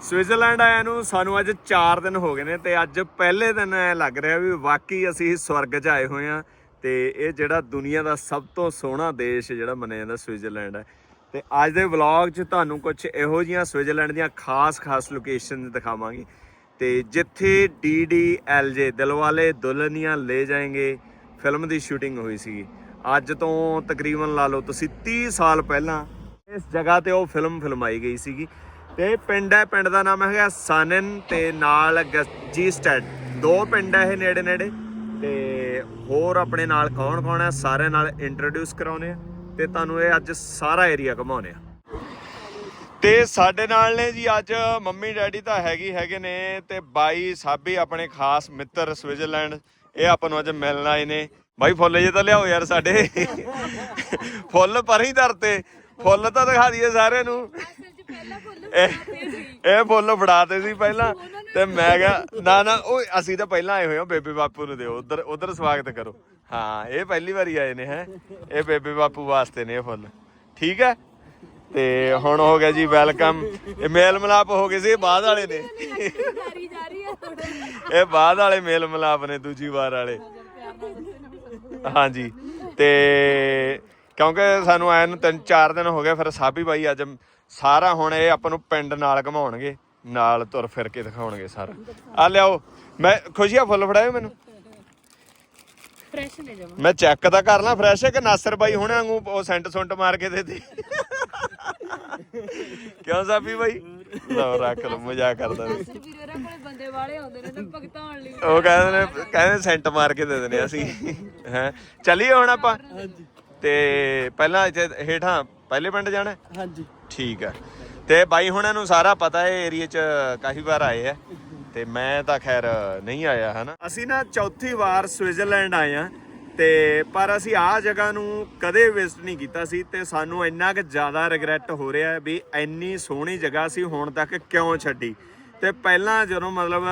Switzerland ਆਇਆ ਨੂੰ ਸਾਨੂੰ ਅੱਜ 4 ਦਿਨ ਹੋ ਗਏ ਨੇ ਤੇ ਅੱਜ ਪਹਿਲੇ ਦਿਨ ਐ ਲੱਗ ਰਿਹਾ ਵੀ ਵਾਕਈ ਅਸੀਂ ਸਵਰਗ 'ਚ ਆਏ ਹੋਏ ਆ ਤੇ ਇਹ ਜਿਹੜਾ ਦੁਨੀਆ ਦਾ ਸਭ ਤੋਂ ਸੋਹਣਾ ਦੇਸ਼ ਜਿਹੜਾ ਮੰਨਿਆ ਜਾਂਦਾ ਸਵਿਟਜ਼ਰਲੈਂਡ ਹੈ। ਤੇ ਅੱਜ ਦੇ ਵਲੌਗ 'ਚ ਤੁਹਾਨੂੰ ਕੁਝ ਇਹੋ ਜੀਆਂ ਸਵਿਟਜ਼ਰਲੈਂਡ ਦੀਆਂ ਖਾਸ-ਖਾਸ ਲੋਕੇਸ਼ਨ ਦਿਖਾਵਾਂਗੇ। ਤੇ ਜਿੱਥੇ ਡੀਡੀਐਲਜੇ ਦਿਲਵਾਲੇ ਦੁਲਹਨੀਆਂ ਲੈ ਜਾਏਂਗੇ, ਫਿਲਮ ਦੀ ਸ਼ੂਟਿੰਗ ਹੋਈ ਸੀ ਅੱਜ ਤੋਂ ਤਕਰੀਬਨ ਲਾ ਲਓ ਤੁਸੀਂ 30 ਸਾਲ ਪਹਿਲਾਂ ਇਸ ਜਗ੍ਹਾ ਤੇ ਉਹ ਫਿਲਮ ਫਿਲਮਾਈ ਗਈ ਸੀਗੀ। ਤੇ ਪਿੰਡ ਹੈ, ਪਿੰਡ ਦਾ ਨਾਮ ਹੈਗਾ ਸਾਨਨ ਤੇ ਨਾਲ ਜੀ ਸਟੈਡ। ਦੋ ਪਿੰਡ ਹੈ ਇਹ ਨੇੜੇ ਨੇੜੇ। ਤੇ ਹੋਰ ਆਪਣੇ ਨਾਲ ਕੌਣ ਕੌਣ ਹੈ, ਸਾਰਿਆਂ ਨਾਲ ਇੰਟਰੋਡਿਊਸ ਕਰਾਉਨੇ ਆ ਤੇ ਤੁਹਾਨੂੰ ਇਹ ਅੱਜ ਸਾਰਾ ਏਰੀਆ ਘਮਾਉਨੇ ਆ ਤੇ ਸਾਡੇ ਨਾਲ ਨੇ ਜੀ ਅੱਜ ਮੰਮੀ ਡੈਡੀ ਤਾਂ ਹੈਗੀ ਹੈਗੇ ਨੇ ਤੇ ਬਾਈ ਸਾਬੀ ਆਪਣੇ ਖਾਸ ਮਿੱਤਰ ਸਵਿਟਜ਼ਰਲੈਂਡ। ਇਹ ਆਪਾਂ ਨੂੰ ਅੱਜ ਮਿਲਣ ਆਏ ਨੇ। ਬਾਈ ਫੁੱਲ ਜੇ ਤਾਂ ਲਿਆਓ ਯਾਰ ਸਾਡੇ। ਫੁੱਲ ਪਰ ਹੀ ਧਰਤੇ। ਫੁੱਲ ਤਾਂ ਦਿਖਾ ਦਈਏ ਸਾਰਿਆਂ ਨੂੰ। ਇਹ ਇਹ ਫੁੱਲ ਫੜਾਤੇ ਸੀ ਪਹਿਲਾਂ। ਤੇ ਮੈਂ ਕਿਹਾ ਨਾ ਨਾ ਉਹ ਅਸੀਂ ਤਾਂ ਪਹਿਲਾਂ ਆਏ ਹੋਏ ਹਾਂ ਬੇਬੇ ਬਾਪੂ ਨੂੰ ਦਿਓ। ਉਧਰ ਉਧਰ ਸਵਾਗਤ ਕਰੋ। ਹਾਂ ਇਹ ਪਹਿਲੀ ਵਾਰੀ ਆਏ ਨੇ ਹੈ। ਇਹ ਬੇਬੇ ਬਾਪੂ ਵਾਸਤੇ ਨੇ ਇਹ ਫੁੱਲ। ਠੀਕ ਹੈ? ਤੇ ਹੁਣ ਹੋ ਗਿਆ ਜੀ ਵੈਲਕਮ। ਇਹ ਮੇਲ ਮਿਲਾਪ ਹੋ ਗਏ ਸੀ ਬਾਅਦ ਵਾਲੇ ਨੇ। ਇਹ ਬਾਅਦ ਵਾਲੇ ਮੇਲ ਮਿਲਾਪ ਨੇ ਦੂਜੀ ਵਾਰ ਵਾਲੇ। ਹਾਂਜੀ। ਤੇ ਕਿਉਂਕਿ ਸਾਨੂੰ ਆਏ ਨੂੰ ਤਿੰਨ ਚਾਰ ਦਿਨ ਹੋ ਗਏ ਫਿਰ ਸਾਬੀ ਬਾਈ ਅੱਜ ਸਾਰਾ ਹੁਣ ਇਹ ਆਪਾਂ ਨੂੰ ਪਿੰਡ ਨਾਲ ਘਮਾਉਣਗੇ ਨਾਲ ਤੁਰ ਫਿਰ ਕੇ ਦਿਖਾਉਣਗੇ ਸਾਰਾ। ਆ ਲਿਆਓ ਮੈਂ ਖੁਸ਼ੀਆ ਫੁੱਲ ਫੜਾਇਓ ਮੈਨੂੰ। ਫਰੈਸ਼ ਨੇ ਜਮਾ। ਮੈਂ ਚੈੱਕ ਤਾਂ ਕਰ ਲਾਂ ਫਰੈਸ਼ ਹੈ ਕਿ ਨਾਸਰ ਬਾਈ ਹੁਣੇ ਵਾਂਗੂ ਉਹ ਸੈਂਟ ਸੁੰਟ ਮਾਰ ਕੇ ਦੇ ਦੇ ਕਿਉਂ ਸਾਬੀ ਬਾਈ? ਲਓ ਰੱਖ ਲਓ ਮਜ਼ਾਕ ਕਰਦਾ ਵੀ। ਸਿਰ ਵੀਰੇ ਉਹਨਾਂ ਕੋਲੇ ਬੰਦੇ ਵਾਲੇ ਆਉਂਦੇ ਨੇ ਤੇ ਭਗਤਾਉਣ ਲਈ। ਉਹ ਕਹਿੰਦੇ ਨੇ ਕਹਿੰਦੇ ਸੈਂਟ ਮਾਰ ਕੇ ਦੇ ਦਿੰਦੇ ਅਸੀਂ। ਹੈ ਚੱਲੀਏ ਹੁਣ ਆਪਾਂ। ਤੇ ਪਹਿਲਾਂ ਇੱਥੇ ਹੇਠਾਂ ਪਹਿਲੇ ਪਿੰਡ ਜਾਣਾ? ਹਾਂਜੀ। ਠੀਕ ਆ ਤੇ ਬਾਈ ਹੁਣਾਂ ਨੂੰ ਸਾਰਾ ਪਤਾ ਹੈ ਏਰੀਆ 'ਚ ਕਾਫੀ ਵਾਰ ਆਏ ਆ ਤੇ ਮੈਂ ਤਾਂ ਖੈਰ ਨਹੀਂ ਆਇਆ, ਹਨਾ। ਅਸੀਂ ਨਾ ਚੌਥੀ ਵਾਰ ਸਵਿਟਜ਼ਰਲੈਂਡ ਆਏ ਆ ਤੇ ਪਰ ਅਸੀਂ ਆ ਜਗ੍ਹਾ ਨੂੰ ਕਦੇ ਵਿਜ਼ਿਟ ਨਹੀਂ ਕੀਤਾ ਸੀ ਤੇ ਸਾਨੂੰ ਇੰਨਾ ਕਿ ਜ਼ਿਆਦਾ ਰਿਗਰੈਟ ਹੋ ਰਿਹਾ ਹੈ ਵੀ ਇੰਨੀ ਸੋਹਣੀ ਜਗ੍ਹਾ ਸੀ ਹੁਣ ਤੱਕ ਕਿਉਂ ਛੱਡੀ। ਤੇ ਪਹਿਲਾਂ ਜਦੋਂ ਮਤਲਬ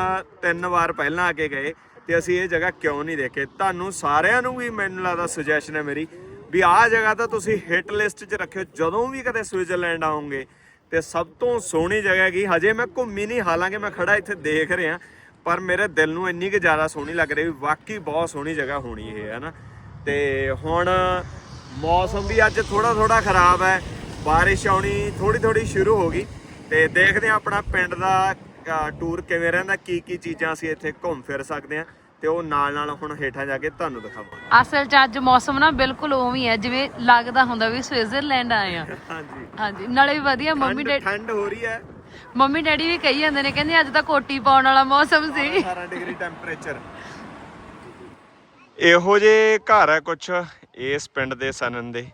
ਤਿੰਨ ਵਾਰ ਪਹਿਲਾਂ ਆ ਕੇ ਗਏ ਤੇ ਅਸੀਂ ਇਹ ਜਗ੍ਹਾ ਕਿਉਂ ਨਹੀਂ ਦੇਖੇ। ਤੁਹਾਨੂੰ ਸਾਰਿਆਂ ਨੂੰ ਵੀ ਮੈਨੂੰ ਲੱਗਦਾ ਸੁਜੈਸ਼ਨ ਹੈ ਮੇਰੀ ਵੀ ਆਹ ਜਗ੍ਹਾ ਤਾਂ ਤੁਸੀਂ ਹਿੱਟ ਲਿਸਟ 'ਚ ਰੱਖਿਓ, ਜਦੋਂ ਵੀ ਕਦੇ ਸਵਿਟਜ਼ਰਲੈਂਡ ਆਉਂਗੇ, ਤੇ ਸਭ ਤੋਂ ਸੋਹਣੀ ਜਗ੍ਹਾ ਕੀ ਹਜੇ ਮੈਂ ਘੁੰਮੀ ਨਹੀਂ, ਹਾਲਾਂਕਿ ਮੈਂ ਖੜਾ ਇੱਥੇ ਦੇਖ ਰਿਹਾ, ਪਰ ਮੇਰੇ ਦਿਲ ਨੂੰ ਇੰਨੀ ਕਿ ਜ਼ਿਆਦਾ ਸੋਹਣੀ ਲੱਗ ਰਹੀ ਵੀ ਵਾਕਈ ਬਹੁਤ ਸੋਹਣੀ ਜਗ੍ਹਾ ਹੋਣੀ ਇਹ ਹੈ ਨਾ ਤੇ ਹੁਣ ਮੌਸਮ ਵੀ ਅੱਜ ਥੋੜਾ ਥੋੜਾ ਖਰਾਬ ਹੈ, ਬਾਰਿਸ਼ ਆਉਣੀ ਥੋੜੀ ਥੋੜੀ ਸ਼ੁਰੂ ਹੋ ਗਈ, ਤੇ ਦੇਖਦੇ ਹਾਂ ਆਪਣਾ ਪਿੰਡ ਦਾ ਟੂਰ ਕਿਵੇਂ ਰਹਿੰਦਾ, ਕੀ ਕੀ ਚੀਜ਼ਾਂ ਅਸੀਂ ਇੱਥੇ ਘੁੰਮ ਫਿਰ ਸਕਦੇ ਹਾਂ। ਤੇ ਉਹ ਨਾਲ ਨਾਲ ਹੁਣ ਹੇਠਾਂ ਜਾ ਕੇ ਤੁਹਾਨੂੰ ਦਿਖਾਵਾਂਗੇ। ਅਸਲ 'ਚ ਅੱਜ ਮੌਸਮ ਨਾ ਬਿਲਕੁਲ ਉਵੇਂ ਹੀ ਹੈ ਜਿਵੇਂ ਲੱਗਦਾ ਹੁੰਦਾ ਵੀ ਸਵਿਟਜ਼ਰਲੈਂਡ ਆਏ ਆ। ਹਾਂਜੀ। ਹਾਂਜੀ ਨਾਲੇ ਵੀ ਵਧੀਆ ਮੰਮੀ ਠੰਡ ਡੈਡੀ ਠੰਡ ਹੋ ਰਹੀ ਹੈ। ਮੰਮੀ ਡੈਡੀ ਵੀ ਕਹੀ ਜਾਂਦੇ ਨੇ ਕਹਿੰਦੇ ਅੱਜ ਤਾਂ ਕੋਟੀ ਪਾਉਣ ਵਾਲਾ ਮੌਸਮ ਸੀ। 18 ਡਿਗਰੀ ਟੈਂਪਰੇਚਰ। ਇਹੋ ਜੇ ਘਰ ਹੈ ਕੁਛ ਇਸ ਪਿੰਡ ਦੇ ਸਨਨ ਦੇ।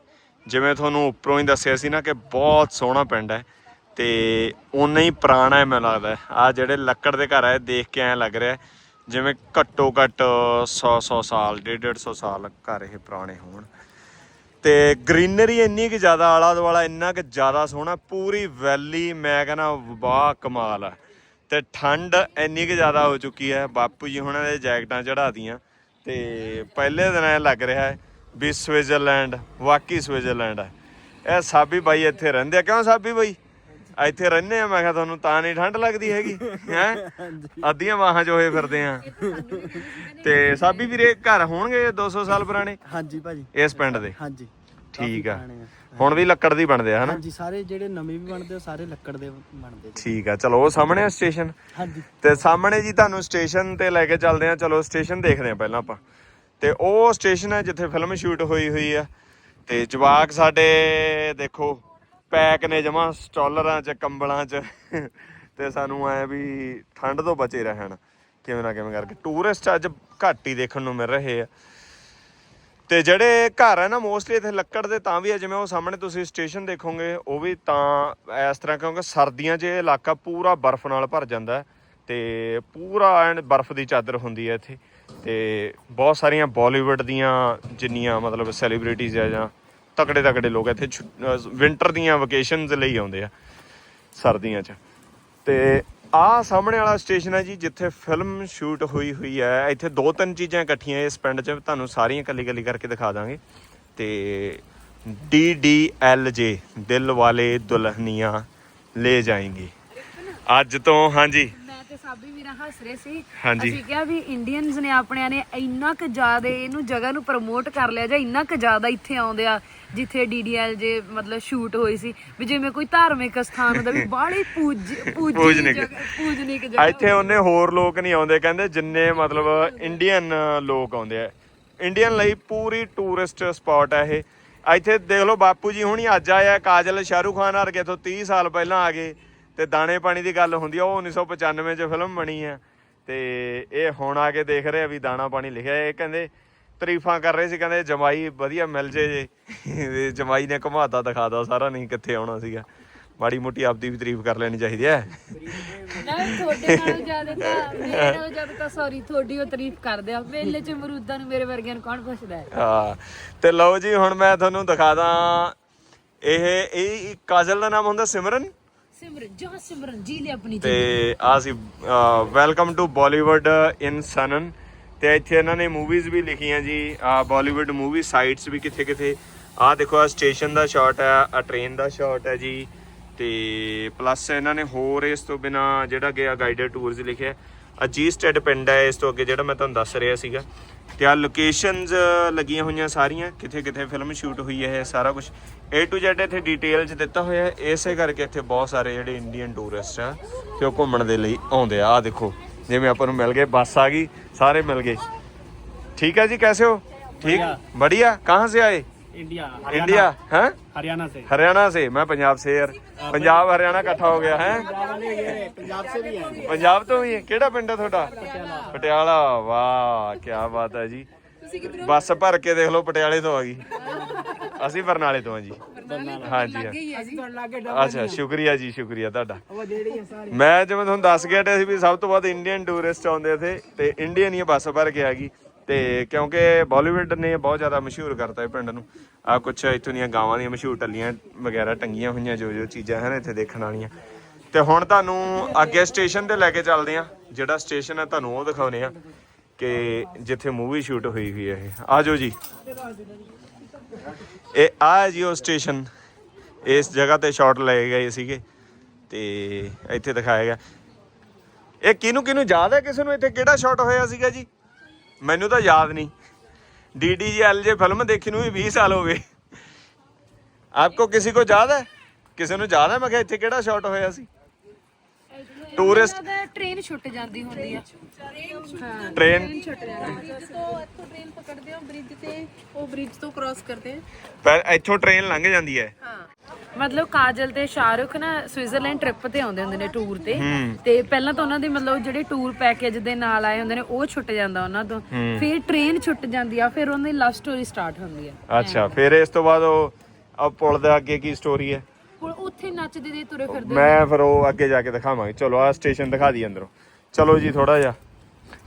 ਜਿਵੇਂ ਤੁਹਾਨੂੰ ਉੱਪਰੋਂ ਹੀ ਦੱਸਿਆ ਸੀ ਨਾ ਕਿ ਬਹੁਤ ਸੋਹਣਾ ਪਿੰਡ ਹੈ ਤੇ ਉਨਾ ਹੀ ਪੁਰਾਣਾ ਹੈ ਮੈਨੂੰ ਲੱਗਦਾ ਆ ਜਿਹੜੇ ਲੱਕੜ ਦੇ ਘਰ ਹੈ ਦੇਖ ਕੇ ਐਂ ਲੱਗ ਰਿਹਾ ਜਿਵੇਂ ਘੱਟੋ ਘੱਟ 100 100 ਸਾਲ 150 150 ਸਾਲ ਘਰ ਇਹ ਪੁਰਾਣੇ ਹੋਣ। ਤੇ ਗ੍ਰੀਨਰੀ ਇੰਨੀ ਕਿ ਜ਼ਿਆਦਾ ਆਲਾ ਦੁਆਲਾ ਇੰਨਾ ਕਿ ਜ਼ਿਆਦਾ ਸੋਹਣਾ, ਪੂਰੀ ਵੈਲੀ ਮੈਂ ਕਹਿੰਦਾ ਵਾਹ ਕਮਾਲ ਆ। ਤੇ ਠੰਡ ਇੰਨੀ ਕਿ ਜ਼ਿਆਦਾ ਹੋ ਚੁੱਕੀ ਹੈ, ਬਾਪੂ ਜੀ ਹੁਣਾਂ ਦੇ ਜੈਕਟਾਂ ਚੜਾਤੀਆਂ ਤੇ ਪਹਿਲੇ ਦਿਨ ਐ ਲੱਗ ਰਿਹਾ ਹੈ ਵੀ ਸਵਿਟਜ਼ਰਲੈਂਡ, ਵਾਕਈ ਸਵਿਟਜ਼ਰਲੈਂਡ ਹੈ ਇਹ ਸਾਬੀ ਬਾਈ ਇੱਥੇ ਰਹਿੰਦੇ ਆ। ਕਿਉਂ ਸਾਬੀ ਬਾਈ? ਇੱਥੇ ਰਹਿੰਦੇ ਆ ਮੈਂ ਕਿਹਾ ਤੁਹਾਨੂੰ ਤਾਂ ਨਹੀਂ ਠੰਡ ਲੱਗਦੀ ਹੈਗੀ ਹੈ? ਅੱਧੀਆਂ ਬਾਹਾਂ 'ਚ ਹੋਏ ਫਿਰਦੇ ਆ। ਤੇ ਸਾਬੀ ਵੀਰੇ ਘਰ ਹੋਣਗੇ 200 ਸਾਲ ਪੁਰਾਣੇ? ਹਾਂਜੀ ਭਾਜੀ। ਇਸ ਪਿੰਡ ਦੇ? ਹਾਂਜੀ। ਠੀਕ ਆ। ਆ। ਹੁਣ ਵੀ ਲੱਕੜ ਦੀ ਬਣਦੇ ਆ ਹਨਾ? ਹਾਂਜੀ ਸਾਰੇ ਜਿਹੜੇ ਨਵੇਂ ਵੀ ਬਣਦੇ ਉਹ ਸਾਰੇ ਲੱਕੜ ਦੇ ਬਣਦੇ ਜੀ। ਠੀਕ ਆ ਚਲੋ ਉਹ ਸਾਹਮਣੇ ਆ ਸਟੇਸ਼ਨ? ਹਾਂਜੀ। ਤੇ ਸਾਹਮਣੇ ਜੀ ਤੁਹਾਨੂੰ ਸਟੇਸ਼ਨ ਤੇ ਲੈ ਕੇ ਚੱਲਦੇ ਆ ਚਲੋ ਸਟੇਸ਼ਨ ਦੇਖਦੇ ਆ ਪਹਿਲਾਂ ਆਪਾਂ। ਤੇ ਉਹ ਸਟੇਸ਼ਨ ਹੈ ਜਿੱਥੇ ਫਿਲਮ ਸ਼ੂਟ ਹੋਈ ਹੋਈ ਆ। ਤੇ ਜਵਾਕ ਸਾਡੇ ਦੇਖੋ ਪੈਕ ਨੇ ਜਮਾ ਸਟਾਲਰਾਂ 'ਚ, ਕੰਬਲਾਂ 'ਚ। ਤੇ ਸਾਨੂੰ ਐ ਵੀ ਠੰਡ ਤੋਂ ਬਚੇ ਰਹਿਣ। ਕਿਵੇਂ ਨਾ ਕਿਵੇਂ ਕਰਕੇ। ਟੂਰਿਸਟ ਅੱਜ ਘੱਟ ਹੀ ਦੇਖਣ ਨੂੰ ਮਿਲ ਰਹੇ ਆ। ਤੇ ਜਿਹੜੇ ਘਰ ਹੈ ਨਾ ਮੋਸਟਲੀ ਇੱਥੇ ਲੱਕੜ ਦੇ, ਤਾਂ ਵੀ ਆ, ਜਿਵੇਂ ਉਹ ਸਾਹਮਣੇ ਤੁਸੀਂ ਸਟੇਸ਼ਨ ਦੇਖੋਗੇ, ਉਹ ਵੀ ਤਾਂ ਇਸ ਤਰ੍ਹਾਂ ਕਿਉਂਕਿ ਸਰਦੀਆਂ 'ਚ ਇਹ ਇਲਾਕਾ ਪੂਰਾ ਬਰਫ਼ ਨਾਲ ਭਰ ਜਾਂਦਾ ਹੈ। ਤੇ ਪੂਰਾ ਐਨ ਬਰਫ਼ ਦੀ ਚਾਦਰ ਹੁੰਦੀ ਹੈ ਇੱਥੇ। ਤੇ ਬਹੁਤ ਸਾਰੀਆਂ ਬਾਲੀਵੁੱਡ ਦੀਆਂ ਜਿੰਨੀਆਂ ਮਤਲਬ ਸੈਲੀਬ੍ਰਿਟੀਜ਼ ਆ ਜਾਂ ਤਕੜੇ ਤਕੜੇ ਲੋਕ ਇੱਥੇ ਵਿੰਟਰ ਦੀਆਂ ਵਕੇਸ਼ਨਸ ਲਈ ਆਉਂਦੇ ਆ, ਸਰਦੀਆਂ 'ਚ। ਤੇ ਆਹ ਸਾਹਮਣੇ ਵਾਲਾ ਸਟੇਸ਼ਨ ਹੈ ਜੀ, ਜਿੱਥੇ ਫਿਲਮ ਸ਼ੂਟ ਹੋਈ ਹੋਈ ਹੈ ਇੱਥੇ ਦੋ ਤਿੰਨ ਚੀਜ਼ਾਂ ਇਕੱਠੀਆਂ ਇਸ ਪਿੰਡ 'ਚ, ਤੁਹਾਨੂੰ ਸਾਰੀਆਂ ਕੱਲੀ ਕੱਲੀ ਕਰਕੇ ਦਿਖਾ ਦਾਂਗੇ। ਤੇ ਡੀ ਡੀ ਐਲ ਜੇ ਦਿਲ ਵਾਲੇ ਦੁਲਹਨੀਆਂ ਲੈ ਜਾਏਂਗੇ। ਅੱਜ ਤੋਂ, ਹਾਂਜੀ। ਸਾਬੀ ਵੀਰਾ ਹੱਸ ਰਹੇ ਸੀ। ਹਾਂਜੀ। ਅਸੀਂ ਕਿਹਾ ਵੀ ਇੰਡੀਅਨਸ ਨੇ ਆਪਣਿਆਂ ਨੇ ਇੰਨਾ ਕੁ ਜ਼ਿਆਦਾ ਇਹਨੂੰ ਜਗ੍ਹਾ ਨੂੰ ਪ੍ਰਮੋਟ ਕਰ ਲਿਆ ਜਾਂ ਇੰਨਾ ਕੁ ਜ਼ਿਆਦਾ ਇੱਥੇ ਆਉਂਦੇ ਆ ਜਿੱਥੇ ਡੀਡੀਐਲ ਜੇ ਮਤਲਬ ਸ਼ੂਟ ਹੋਈ ਸੀ। ਵੀ ਜਿਵੇਂ ਕੋਈ ਧਾਰਮਿਕ ਸਥਾਨ ਹੁੰਦਾ ਵੀ ਬਾਹਲੀ ਪੂਜ ਪੂਜੀ ਪੂਜਨਿਕ। ਜਗ੍ਹਾ- ਪੂਜਨਿਕ ਜਗ੍ਹਾ ਇੱਥੇ ਉਹਨੇ ਹੋਰ ਲੋਕ ਨਹੀਂ ਆਉਂਦੇ ਕਹਿੰਦੇ ਜਿੰਨੇ ਮਤਲਬ ਇੰਡੀਅਨ ਲੋਕ ਆਉਂਦੇ ਆ। ਇੰਡੀਅਨ ਲਈ ਪੂਰੀ ਟੂਰਿਸਟ ਸਪੌਟ ਹੈ ਇਹ। ਇੱਥੇ ਦੇਖ ਲਓ ਬਾਪੂ ਜੀ ਹੁਣੀ ਅੱਜ ਆਇਆ ਕਾਜਲ ਸ਼ਾਹਰੁਖ ਖਾਨ ਵਰਗੇ ਤੋਂ 30 ਸਾਲ ਪਹਿਲਾਂ ਆ ਗਏ। ਤੇ ਦਾਣੇ ਪਾਣੀ ਦੀ ਗੱਲ ਹੁੰਦੀ ਆ ਉਹ 1995 ਚ ਫਿਲਮ ਬਣੀ ਆ। ਤੇ ਇਹ ਹੁਣ ਆ ਕੇ ਦੇਖ ਰਹੇ ਆ ਵੀ ਦਾਣਾ ਪਾਣੀ ਲਿਖਿਆ ਇਹ ਕਹਿੰਦੇ ਤਾਰੀਫਾਂ ਕਰ ਰਹੇ ਸੀ ਕਹਿੰਦੇ ਜਮਾਈ ਵਧੀਆ ਮਿਲ ਜੇ ਜੇ। ਜਮਾਈ ਨੇ ਘੁਮਾਤਾ ਦਿਖਾਦਾ ਸਾਰਾ ਨਹੀਂ ਕਿੱਥੇ ਆਉਣਾ ਸੀਗਾ। ਮਾੜੀ ਮੋਟੀ ਆਪਦੀ ਵੀ ਤਾਰੀਫ ਕਰ ਲੈਣੀ ਚਾਹੀਦੀ ਹੈ ਨਹੀਂ ਤੁਹਾਡੇ ਨਾਲੋਂ ਜ਼ਿਆਦਾ ਤਾਂ ਮੇਰੇ ਨਾਲੋਂ ਜ਼ਿਆਦਾ ਤਾਂ ਸੌਰੀ ਤੁਹਾਡੀ ਉਹ ਤਾਰੀਫ ਕਰਦੇ ਆ। ਵੇਲੇ ਚ ਮਰੂਦਾਂ ਨੂੰ ਮੇਰੇ ਵਰਗਿਆਂ ਨੂੰ ਕੌਣ ਪੁੱਛਦਾ ਹੈ? ਹਾਂ ਤੇ ਲਓ ਜੀ ਹੁਣ ਮੈਂ ਤੁਹਾਨੂੰ ਦਿਖਾ ਦਾਂ ਇਹ ਇਹ ਕਾਜਲ ਦਾ ਨਾਮ ਹੁੰਦਾ ਸਿਮਰਨ। ਸਿਮਰਨ ਜਾ ਸਿਮਰਨ ਜੀ ਲੈ ਆਪਣੀ ਤੇ ਆ ਸੀ ਵੈਲਕਮ ਟੂ ਬਾਲੀਵੁੱਡ ਇਨ ਸਨਨ ਤੇ ਇੱਥੇ ਇਹਨਾਂ ਨੇ ਮੂਵੀਜ਼ ਵੀ ਲਿਖੀਆਂ ਜੀ ਆ ਬਾਲੀਵੁੱਡ ਮੂਵੀ ਸਾਈਟਸ ਵੀ ਕਿੱਥੇ ਕਿੱਥੇ। ਆ ਦੇਖੋ ਆ ਸਟੇਸ਼ਨ ਦਾ ਸ਼ਾਟ ਹੈ ਆ ਟ੍ਰੇਨ ਦਾ ਸ਼ਾਟ ਹੈ ਜੀ। ਤੇ ਪਲੱਸ ਇਹਨਾਂ ਨੇ ਹੋਰ ਇਸ ਤੋਂ ਬਿਨਾ ਜਿਹੜਾ ਗਿਆ ਗਾਈਡਡ ਟੂਰਸ ਲਿਖਿਆ ਆ ਜੀ ਸਟੇਡ ਪਿੰਡ ਹੈ ਇਸ ਤੋਂ ਅੱਗੇ ਜਿਹੜਾ ਮੈਂ ਤੁਹਾਨੂੰ ਦੱਸ ਰਿਹਾ ਸੀਗਾ। ਤੇ ਆ ਲੋਕੇਸ਼ਨਸ ਲੱਗੀਆਂ ਹੋਈਆਂ ਸਾਰੀਆਂ ਕਿੱਥੇ ਕਿੱਥੇ ਫਿਲਮ ਸ਼ੂਟ ਹੋਈ ਹੈ ਇਹ ਸਾਰਾ ਕੁਝ A to Z ਇੱਥੇ ਡਿਟੇਲ ਚ ਦਿੱਤਾ ਹੋਇਆ ਹੈ ਇਸੇ ਕਰਕੇ ਇੱਥੇ ਬਹੁਤ ਸਾਰੇ ਜਿਹੜੇ ਇੰਡੀਅਨ ਟੂਰਿਸਟ ਆ ਤੇ ਉਹ ਘੁੰਮਣ ਦੇ ਲਈ ਆਉਂਦੇ ਆ। ਆ ਦੇਖੋ ਜਿਵੇਂ ਆਪਾਂ ਨੂੰ ਮਿਲ ਗਏ ਬੱਸ ਆ ਗਈ ਸਾਰੇ ਮਿਲ ਗਏ। ਠੀਕ ਹੈ ਜੀ ਕੈਸੇ ਹੋ? ਠੀਕ? ਬੜੀਆ ਕਹਾਂ ਸੇ ਆਏ? ਇੰਡੀਆ इंडिया हैं ਹਰਿਆਣਾ ਸੇ हरियाणा से मैं पंजाब से यार पंजाब हरियाणा इकट्ठा हो गया है ਪੰਜਾਬ ਸੇ ਵੀ ਆਏ ਪੰਜਾਬ ਤੋਂ ਵੀ ਹੈ ਕਿਹੜਾ ਪਿੰਡ ਹੈ ਤੁਹਾਡਾ ਪਟਿਆਲਾ ਵਾਹ ਕੀ ਬਾਤ ਹੈ ਜੀ ਬੱਸ ਭਰ ਕੇ ਦੇਖ ਲਓ ਪਟਿਆਲੇ ਤੋਂ ਆ ਗਈ ਅਸੀਂ ਬਰਨਾਲੇ ਤੋਂ ਆ ਜੀ ਹਾਂਜੀ ਹਾਂ ਅਸੀਂ ਤੁਹਾਡੇ ਲਾਗੇ ਅੱਛਾ ਸ਼ੁਕਰੀਆ ਜੀ ਸ਼ੁਕਰੀਆ ਤੁਹਾਡਾ ਉਹ ਜਿਹੜੀ ਹੈ ਸਾਰੀ ਮੈਂ ਜਿਵੇਂ ਤੁਹਾਨੂੰ ਦੱਸ ਗਿਆ ਤੇ ਸੀ ਵੀ ਸਭ ਤੋਂ ਵੱਧ ਇੰਡੀਅਨ ਟੂਰਿਸਟ ਆਉਂਦੇ ਇੱਥੇ ਤੇ ਇੰਡੀਅਨ ਹੀ ਬੱਸ ਭਰ ਕੇ ਆ ਗਈ ਤੇ ਕਿਉਂਕਿ ਬਾਲੀਵੁੱਡ ਨੇ ਬਹੁਤ ਜ਼ਿਆਦਾ ਮਸ਼ਹੂਰ ਕਰਤਾ ਇਹ ਪਿੰਡ ਨੂੰ। ਆ ਕੁਛ ਇੱਥੋਂ ਦੀਆਂ ਗਾਵਾਂ ਦੀਆਂ ਮਸ਼ਹੂਰ ਟੱਲੀਆਂ ਵਗੈਰਾ ਟੰਗੀਆਂ ਹੋਈਆਂ ਜੋ ਜੋ ਚੀਜ਼ਾਂ ਹਨ ਇੱਥੇ ਦੇਖਣ ਵਾਲੀਆਂ। ਤੇ ਹੁਣ ਤੁਹਾਨੂੰ ਅੱਗੇ ਸਟੇਸ਼ਨ ਤੇ ਲੈ ਕੇ ਚੱਲਦੇ ਆ ਜਿਹੜਾ ਸਟੇਸ਼ਨ ਹੈ ਤੁਹਾਨੂੰ ਉਹ ਦਿਖਾਉਨੇ ਆ ਕਿ ਜਿੱਥੇ ਮੂਵੀ ਸ਼ੂਟ ਹੋਈ ਹੋਈ ਹੈ ਇਹ। ਆ ਜਾਓ ਜੀ। ਇਹ ਆ ਜੀ ਉਹ ਸਟੇਸ਼ਨ ਇਸ ਜਗ੍ਹਾ ਤੇ ਸ਼ਾਟ ਲਏ ਗਏ ਸੀਗੇ ਤੇ ਇੱਥੇ ਦਿਖਾਇਆ ਗਿਆ। ਇਹ ਕਿਹਨੂੰ ਕਿਹਨੂੰ ਯਾਦ ਹੈ? ਕਿਸੇ ਨੂੰ ਇੱਥੇ ਕਿਹੜਾ ਸ਼ਾਟ ਹੋਇਆ ਸੀਗਾ ਜੀ? ਮੈਨੂੰ ਤਾਂ ਯਾਦ ਨਹੀਂ। ਡੀਡੀਐਲ ਜੇ ਫਿਲਮ ਦੇਖੀ ਨੂੰ ਵੀ 20 ਸਾਲ ਹੋ ਗਏ। ਆਪਕੋ ਕਿਸੇ ਕੋ ਯਾਦ ਹੈ? ਕਿਸੇ ਨੂੰ ਯਾਦ ਹੈ? ਮੈਂ ਕਿਹਾ ਇੱਥੇ ਕਿਹੜਾ ਸ਼ਾਟ ਹੋਇਆ ਸੀ? ਟੂਰਿਸਟ ਟ੍ਰੇਨ ਛੁੱਟ ਜਾਂਦੀ ਹੁੰਦੀ ਆ। ਟ੍ਰੇਨ ਛੁੱਟ ਜਾਂਦੀ ਤੋਂ ਇੱਥੋਂ ਟ੍ਰੇਨ ਪਕੜਦੇ ਹਾਂ ਬ੍ਰਿਜ ਤੇ ਉਹ ਬ੍ਰਿਜ ਤੋਂ ਕ੍ਰਾਸ ਕਰਦੇ ਹਾਂ ਪਰ ਇੱਥੋਂ ਟ੍ਰੇਨ ਲੰਘ ਜਾਂਦੀ ਹੈ। ਮਤਲਬ ਕਾਜਲ ਤੇ ਸ਼ਾਹਰੁਖ ਨਾ ਸਵਿਟਜ਼ਰਲੈਂਡ ਟ੍ਰਿਪ ਤੇ ਆਉਂਦੇ ਹੁੰਦੇ ਨੇ ਟੂਰ ਤੇ। ਤੇ ਪਹਿਲਾਂ ਤਾਂ ਉਹਨਾਂ ਦੇ ਮਤਲਬ ਜਿਹੜੇ ਟੂਰ ਪੈਕੇਜ ਦੇ ਨਾਲ ਆਏ ਹੁੰਦੇ ਨੇ ਉਹ ਛੁੱਟ ਜਾਂਦਾ ਉਹਨਾਂ ਤੋਂ। ਫਿਰ ਟ੍ਰੇਨ ਛੁੱਟ ਜਾਂਦੀ ਆ ਫਿਰ ਉਹਨਾਂ ਦੀ ਲਵ ਸਟੋਰੀ ਸਟਾਰਟ ਹੁੰਦੀ ਆ। ਅੱਛਾ ਫਿਰ ਇਸ ਤੋਂ ਬਾਅਦ ਉਹ ਆ ਪੁਲ ਦੇ ਅੱਗੇ ਕੀ ਸਟੋਰੀ ਹੈ? ਹੁਣ ਉੱਥੇ ਨੱਚਦੇ ਦੇ ਤੁਰੇ ਫਿਰਦੇ ਮੈਂ ਫਿਰ ਉਹ ਅੱਗੇ ਜਾ ਕੇ ਦਿਖਾਵਾਂਗੇ। ਚਲੋ ਆ ਸਟੇਸ਼ਨ ਦਿਖਾ ਦੀ ਅੰਦਰੋਂ। ਚਲੋ ਜੀ ਥੋੜਾ ਜਿਹਾ।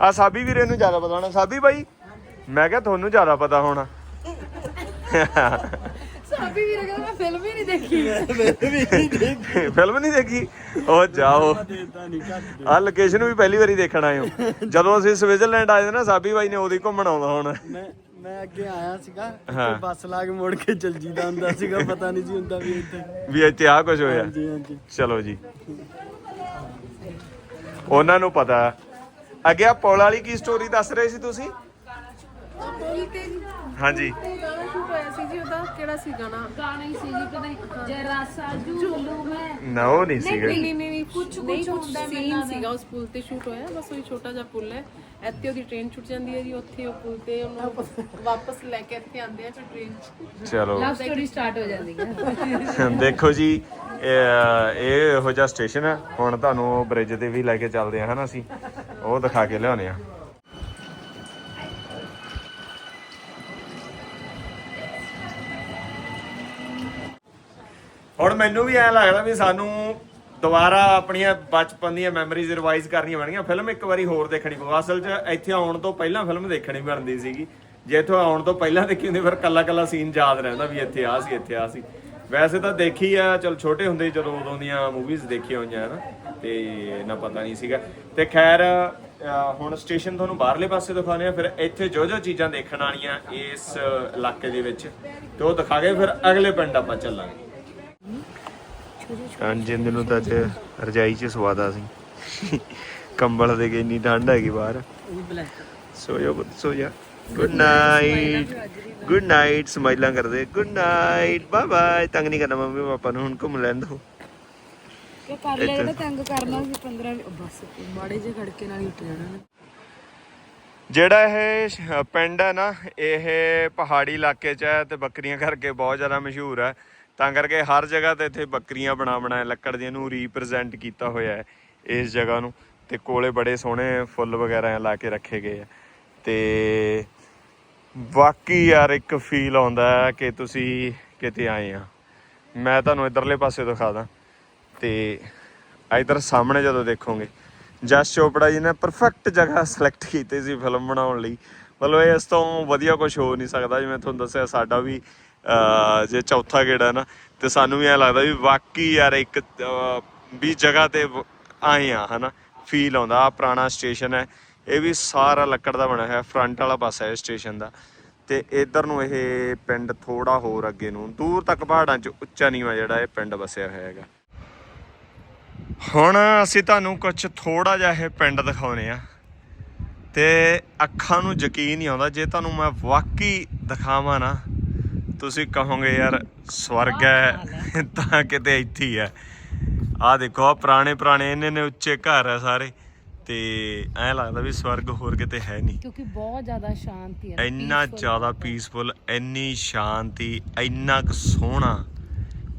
ਆ ਸਾਬੀ ਵੀਰੇ ਨੂੰ ਜ਼ਿਆਦਾ ਪਤਾ ਹੋਣਾ। ਸਾਬੀ ਬਾਈ ਮੈਂ ਕਿਹਾ ਤੁਹਾਨੂੰ ਜ਼ਿਆਦਾ ਪਤਾ ਹੋਣਾ। ਸਾਬੀ ਵੀਰੇ ਕਹਿੰਦਾ ਮੈਂ ਫਿਲਮ ਹੀ ਨਹੀਂ ਦੇਖੀ। ਫਿਲਮ ਨਹੀਂ ਦੇਖੀ। ਉਹ ਜਾਓ। ਆ ਲੋਕੇਸ਼ਨ ਵੀ ਪਹਿਲੀ ਵਾਰੀ ਦੇਖਣ ਆਏ ਹੋ। ਜਦੋਂ ਅਸੀਂ ਸਵਿਟਜ਼ਰਲੈਂਡ ਆਏ ਨਾ ਸਾਬੀ ਬਾਈ ਨੇ ਉਹਦੀ ਘੁੰਮਣ ਆਉਂਦਾ ਹੁਣ। ਮੈਂ ਅੱਗੇ ਆਇਆ ਸੀਗਾ ਹਾਂ। ਤੇ ਬੱਸ ਲਾ ਕੇ ਮੁੜ ਕੇ ਚਲ ਜੀਦਾ ਹੁੰਦਾ ਸੀਗਾ ਪਤਾ ਨਹੀਂ ਸੀ ਹੁੰਦਾ ਵੀ ਇੱਥੇ। ਵੀ ਇੱਥੇ ਆ ਕੁਝ ਹੋਇਆ। ਹਾਂਜੀ ਹਾਂਜੀ। ਚਲੋ ਜੀ। ਉਹਨਾਂ ਨੂੰ ਪਤਾ। ਅੱਗੇ ਆ ਪੁਲ ਵਾਲੀ ਕੀ ਸਟੋਰੀ ਦੱਸ ਰਹੇ ਸੀ ਤੁਸੀਂ? ਪੁੱਲ ਤੇ ਹਾਂਜੀ। ਗਾਣਾ ਸ਼ੂਟ ਹੋਇਆ ਸੀ ਜੀ ਉਹਦਾ ਕਿਹੜਾ ਸੀ ਗਾਣਾ? ਗਾਣਾ ਹੀ ਸੀ ਜੀ ਪਤਾ ਨਹੀਂ ਜਰਾ ਸਾ ਝੂਲੂ ਮੈਂ। ਨਾ ਉਹ ਨਹੀਂ ਸੀਗਾ। ਨਹੀਂ ਨਹੀਂ ਨਹੀਂ ਕੁਝ ਕੁਝ ਹੁੰਦਾ ਸੀਨ ਸੀਗਾ ਉਸ ਪੁੱਲ ਤੇ ਸ਼ੂਟ ਹੋਇਆ ਬਸ ਉਹੀ ਛੋਟਾ ਜਿਹਾ ਪੁੱਲ ਹੈ। ਇੱਥੇ ਉਹਦੀ ਟ੍ਰੇਨ ਛੁੱਟ ਜਾਂਦੀ ਹੈ ਜੀ ਉੱਥੇ ਉਹ ਪੁੱਲ ਤੇ ਉਹਨੂੰ ਵਾਪਸ ਲੈ ਕੇ ਇੱਥੇ ਆਉਂਦੇ ਆ ਫਿਰ ਟ੍ਰੇਨ 'ਚ। ਚਲੋ। ਲਵ ਸਟੋਰੀ ਸਟਾਰਟ ਹੋ ਜਾਂਦੀ ਹੈ। ਦੇਖੋ ਜੀ ਇਹ ਇਹ ਜਿਹਾ ਸਟੇਸ਼ਨ ਹੈ। ਹੁਣ ਤੁਹਾਨੂੰ ਬ੍ਰਿਜ ਤੇ ਵੀ ਲੈ ਕੇ ਚੱਲਦੇ ਆ ਹਨਾ ਅਸੀਂ? ਉਹ ਦਿਖਾ ਕੇ ਲਿਆਉਨੇ ਆ ਹੁਣ ਮੈਨੂੰ ਵੀ ਐ ਲੱਗਦਾ ਵੀ ਸਾਨੂੰ ਦੁਬਾਰਾ ਆਪਣੀਆਂ ਬਚਪਨ ਦੀਆਂ ਮੈਮਰੀਜ਼ ਰਿਵਾਈਜ਼ ਕਰਨੀਆਂ ਪੈਣਗੀਆਂ। ਫਿਲਮ ਇੱਕ ਵਾਰੀ ਹੋਰ ਦੇਖਣੀ ਪਊ। ਅਸਲ 'ਚ ਇੱਥੇ ਆਉਣ ਤੋਂ ਪਹਿਲਾਂ ਫਿਲਮ ਦੇਖਣੀ ਬਣਦੀ ਸੀਗੀ। ਜੇ ਇੱਥੋਂ ਆਉਣ ਤੋਂ ਪਹਿਲਾਂ ਦੇਖੀ ਹੁੰਦੀ, ਫਿਰ ਕੱਲਾ ਕੱਲਾ ਸੀਨ ਯਾਦ ਰਹਿੰਦਾ ਵੀ ਇੱਥੇ ਆ ਸੀ, ਇੱਥੇ ਆ ਸੀ। ਵੈਸੇ ਤਾਂ ਦੇਖੀ ਆ, ਚਲ ਛੋਟੇ ਹੁੰਦੇ ਜਦੋਂ ਉਦੋਂ ਦੀਆਂ ਮੂਵੀਜ਼ ਦੇਖੀਆਂ ਹੋਈਆਂ ਹਨ, ਤੇ ਨਾ ਪਤਾ ਨਹੀਂ ਸੀਗਾ। ਤੇ ਖੈਰ ਹੁਣ ਸਟੇਸ਼ਨ ਤੁਹਾਨੂੰ ਬਾਹਰਲੇ ਪਾਸੇ ਦਿਖਾਉਂਦੇ ਆ, ਫਿਰ ਇੱਥੇ ਜੋ ਜੋ ਚੀਜ਼ਾਂ ਦੇਖਣ ਵਾਲੀਆਂ ਇਸ ਇਲਾਕੇ ਦੇ ਵਿੱਚ, ਤੇ ਉਹ ਦਿਖਾ ਕੇ ਫਿਰ ਅਗਲੇ ਪਿੰਡ ਆਪਾਂ ਚੱਲਾਂਗੇ। ਹਾਂ ਜਿੰਦ ਨੂੰ ਤਾਂ ਅੱਜ ਰਜਾਈ 'ਚ ਸਵਾਦਾ ਸੀ। ਕੰਬਲ ਦੇ ਕੇ ਇੰਨੀ ਠੰਡ ਹੈਗੀ ਬਾਹਰ। ਸੋ ਜਾ ਪੁੱਤ ਸੋ ਜਾ। ਗੁੱਡ ਨਾਈਟ ਗੁੱਡ ਨਾਈਟ ਸਮਾਈਲਾਂ ਕਰਦੇ। ਗੁੱਡ ਨਾਈਟ ਬਾਏ ਬਾਏ ਤੰਗ ਨਹੀਂ ਕਰਨਾ ਮੰਮੀ ਪਾਪਾ ਨੂੰ ਹੁਣ ਘੁੰਮ ਲੈਣ ਦੋ। ਕਿ ਕਰ ਲਿਆ ਜਿਹੜਾ ਤੰਗ ਕਰਨਾ ਸੀ 15 ਬਸ ਮਾੜੇ ਜੇ ਖੜਕੇ ਨਾਲ ਹੀ ਉੱਠ ਜਾਣਾ ਨਾ ਜਿਹੜਾ ਇਹ ਪਿੰਡ ਹੈ ਨਾ ਇਹ ਪਹਾੜੀ ਇਲਾਕੇ 'ਚ ਹੈ ਤੇ ਬੱਕਰੀਆਂ ਕਰਕੇ ਬਹੁਤ ਜ਼ਿਆਦਾ ਮਸ਼ਹੂਰ ਹੈ। ਤਾਂ ਕਰਕੇ ਹਰ ਜਗ੍ਹਾ ਤੇ ਇੱਥੇ ਬੱਕਰੀਆਂ ਬਣਾ ਬਣਾ ਲੱਕੜ ਦੀਆਂ ਨੂੰ ਰੀਪ੍ਰੈਜ਼ੈਂਟ ਕੀਤਾ ਹੋਇਆ ਹੈ ਇਸ ਜਗ੍ਹਾ ਨੂੰ। ਤੇ ਕੋਲੇ ਬੜੇ ਸੋਹਣੇ ਫੁੱਲ ਵਗੈਰਾ ਲਾ ਕੇ ਰੱਖੇ ਗਏ ਆ। ਤੇ ਬਾਕੀ ਯਾਰ ਇੱਕ ਫੀਲ ਆਉਂਦਾ ਕਿ ਤੁਸੀਂ ਕਿਤੇ ਆਏ ਆ। ਮੈਂ ਤੁਹਾਨੂੰ ਇਧਰਲੇ ਪਾਸੇ ਦਿਖਾ ਦਾਂ। ਤੇ ਇਧਰ ਸਾਹਮਣੇ ਜਦੋਂ ਦੇਖੋਗੇ, ਜਸ ਚੋਪੜਾ ਜੀ ਨੇ ਪਰਫੈਕਟ ਜਗ੍ਹਾ ਸਿਲੈਕਟ ਕੀਤੀ ਸੀ ਫਿਲਮ ਬਣਾਉਣ ਲਈ। ਮਤਲਬ ਇਸ ਤੋਂ ਵਧੀਆ ਕੁਝ ਹੋ ਨਹੀਂ ਸਕਦਾ, ਜਿਵੇਂ ਤੁਹਾਨੂੰ ਦੱਸਿਆ ਸਾਡਾ ਵੀ ਜੇ ਚੌਥਾ ਗੇੜਾ ਹੈ ਨਾ ਤੇ ਸਾਨੂੰ ਵੀ ਐ ਲੱਗਦਾ ਵੀ ਵਾਕਈ ਯਾਰ ਇੱਕ ਅਹ, ਵੀ ਜਗ੍ਹਾ ਤੇ ਵ- ਆਏ ਆ ਹਨਾ ਫੀਲ ਆਉਂਦਾ ਆ ਪੁਰਾਣਾ ਸਟੇਸ਼ਨ ਹੈ ਇਹ ਵੀ ਸਾਰਾ ਲੱਕੜ ਦਾ ਬਣਿਆ ਹੋਇਆ ਫਰੰਟ ਵਾਲਾ ਪਾਸਾ ਹੈ ਸਟੇਸ਼ਨ ਦਾ। ਤੇ ਇਧਰ ਨੂੰ ਇਹ ਪਿੰਡ ਥੋੜਾ ਹੋਰ ਅੱਗੇ ਨੂੰ ਦੂਰ ਤੱਕ ਪਹਾੜਾਂ 'ਚ ਉੱਚਾ ਨੀਵਾ ਜਿਹੜਾ ਇਹ ਪਿੰਡ ਵਸਿਆ ਹੋਇਆ ਹੈਗਾ। ਹੁਣ ਅਸੀਂ ਤੁਹਾਨੂੰ ਕੁਝ ਥੋੜਾ ਜਿਹਾ ਇਹ ਪਿੰਡ ਦਿਖਾਉਨੇ ਆ ਤੇ ਅੱਖਾਂ ਨੂੰ ਯਕੀਨ ਨਹੀਂ ਆਉਂਦਾ ਜੇ ਤੁਹਾਨੂੰ ਮੈਂ ਵਾਕਈ ਦਿਖਾਵਾਂ ਨਾ ਤੁਸੀਂ ਕਹੋਗੇ ਯਾਰ ਸਵਰਗ ਹੈ ਤਾਂ ਕਿਤੇ ਇੱਥੇ ਹੀ ਹੈ। ਆਹ ਦੇਖੋ ਆਹ ਪੁਰਾਣੇ ਪੁਰਾਣੇ ਇੰਨੇ ਨੇ ਉੱਚੇ ਘਰ ਆ ਸਾਰੇ ਤੇ ਐਂ ਲੱਗਦਾ ਵੀ ਸਵਰਗ ਹੋਰ ਕਿਤੇ ਹੈ ਨਹੀਂ। ਕਿਉਂਕਿ ਬਹੁਤ ਜ਼ਿਆਦਾ ਸ਼ਾਂਤੀ ਹੈ ਇੰਨਾ ਜ਼ਿਆਦਾ ਪੀਸਫੁਲ ਇੰਨੀ ਸ਼ਾਂਤੀ ਇੰਨਾ ਕੁ ਸੋਹਣਾ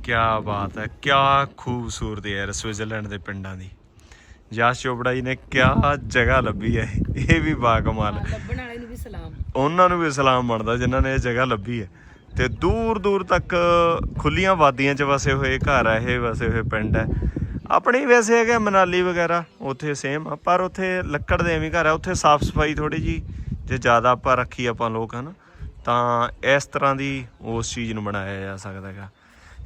ਕੀ ਬਾਤ ਹੈ ਕੀ ਖੂਬਸੂਰਤ ਹੈ ਸਵਿਟਜ਼ਰਲੈਂਡ ਦੇ ਪਿੰਡਾਂ ਦੀ। ਯਸ਼ ਚੋਪੜਾ ਜੀ ਨੇ ਕਿਆ ਜਗ੍ਹਾ ਲੱਭੀ ਹੈ ਇਹ ਵੀ ਬਾਕਮਾਲ ਲੱਭਣ ਵਾਲੇ ਨੂੰ ਵੀ ਸਲਾਮ। ਉਹਨਾਂ ਨੂੰ ਵੀ ਸਲਾਮ ਬਣਦਾ ਜਿਨ੍ਹਾਂ ਨੇ ਇਹ ਜਗ੍ਹਾ ਲੱਭੀ ਹੈ। ਤੇ ਦੂਰ ਦੂਰ ਤੱਕ ਖੁੱਲੀਆਂ ਵਾਦੀਆਂ 'ਚ ਵਸੇ ਹੋਏ, ਘਰ ਆ ਇਹ ਵਸੇ ਹੋਏ ਪਿੰਡ ਹੈ ਆਪਣੇ ਹੀ ਵੈਸੇ ਹੈਗਾ ਮਨਾਲੀ ਵਗੈਰਾ, ਉੱਥੇ ਸੇਮ ਆ, ਪਰ ਉੱਥੇ ਲੱਕੜ ਦੇ ਐਵੇਂ ਘਰ ਆ, ਉੱਥੇ ਸਾਫ਼ ਸਫ਼ਾਈ ਥੋੜੀ ਜੀ ਜੇ ਜ਼ਿਆਦਾ ਆਪਾਂ ਰੱਖੀ ਆਪਾਂ ਲੋਕ ਹਨ, ਤਾਂ ਇਸ ਤਰ੍ਹਾਂ ਦੀ ਉਸ ਚੀਜ਼ ਨੂੰ ਬਣਾਇਆ ਜਾ ਸਕਦਾ ਹੈਗਾ।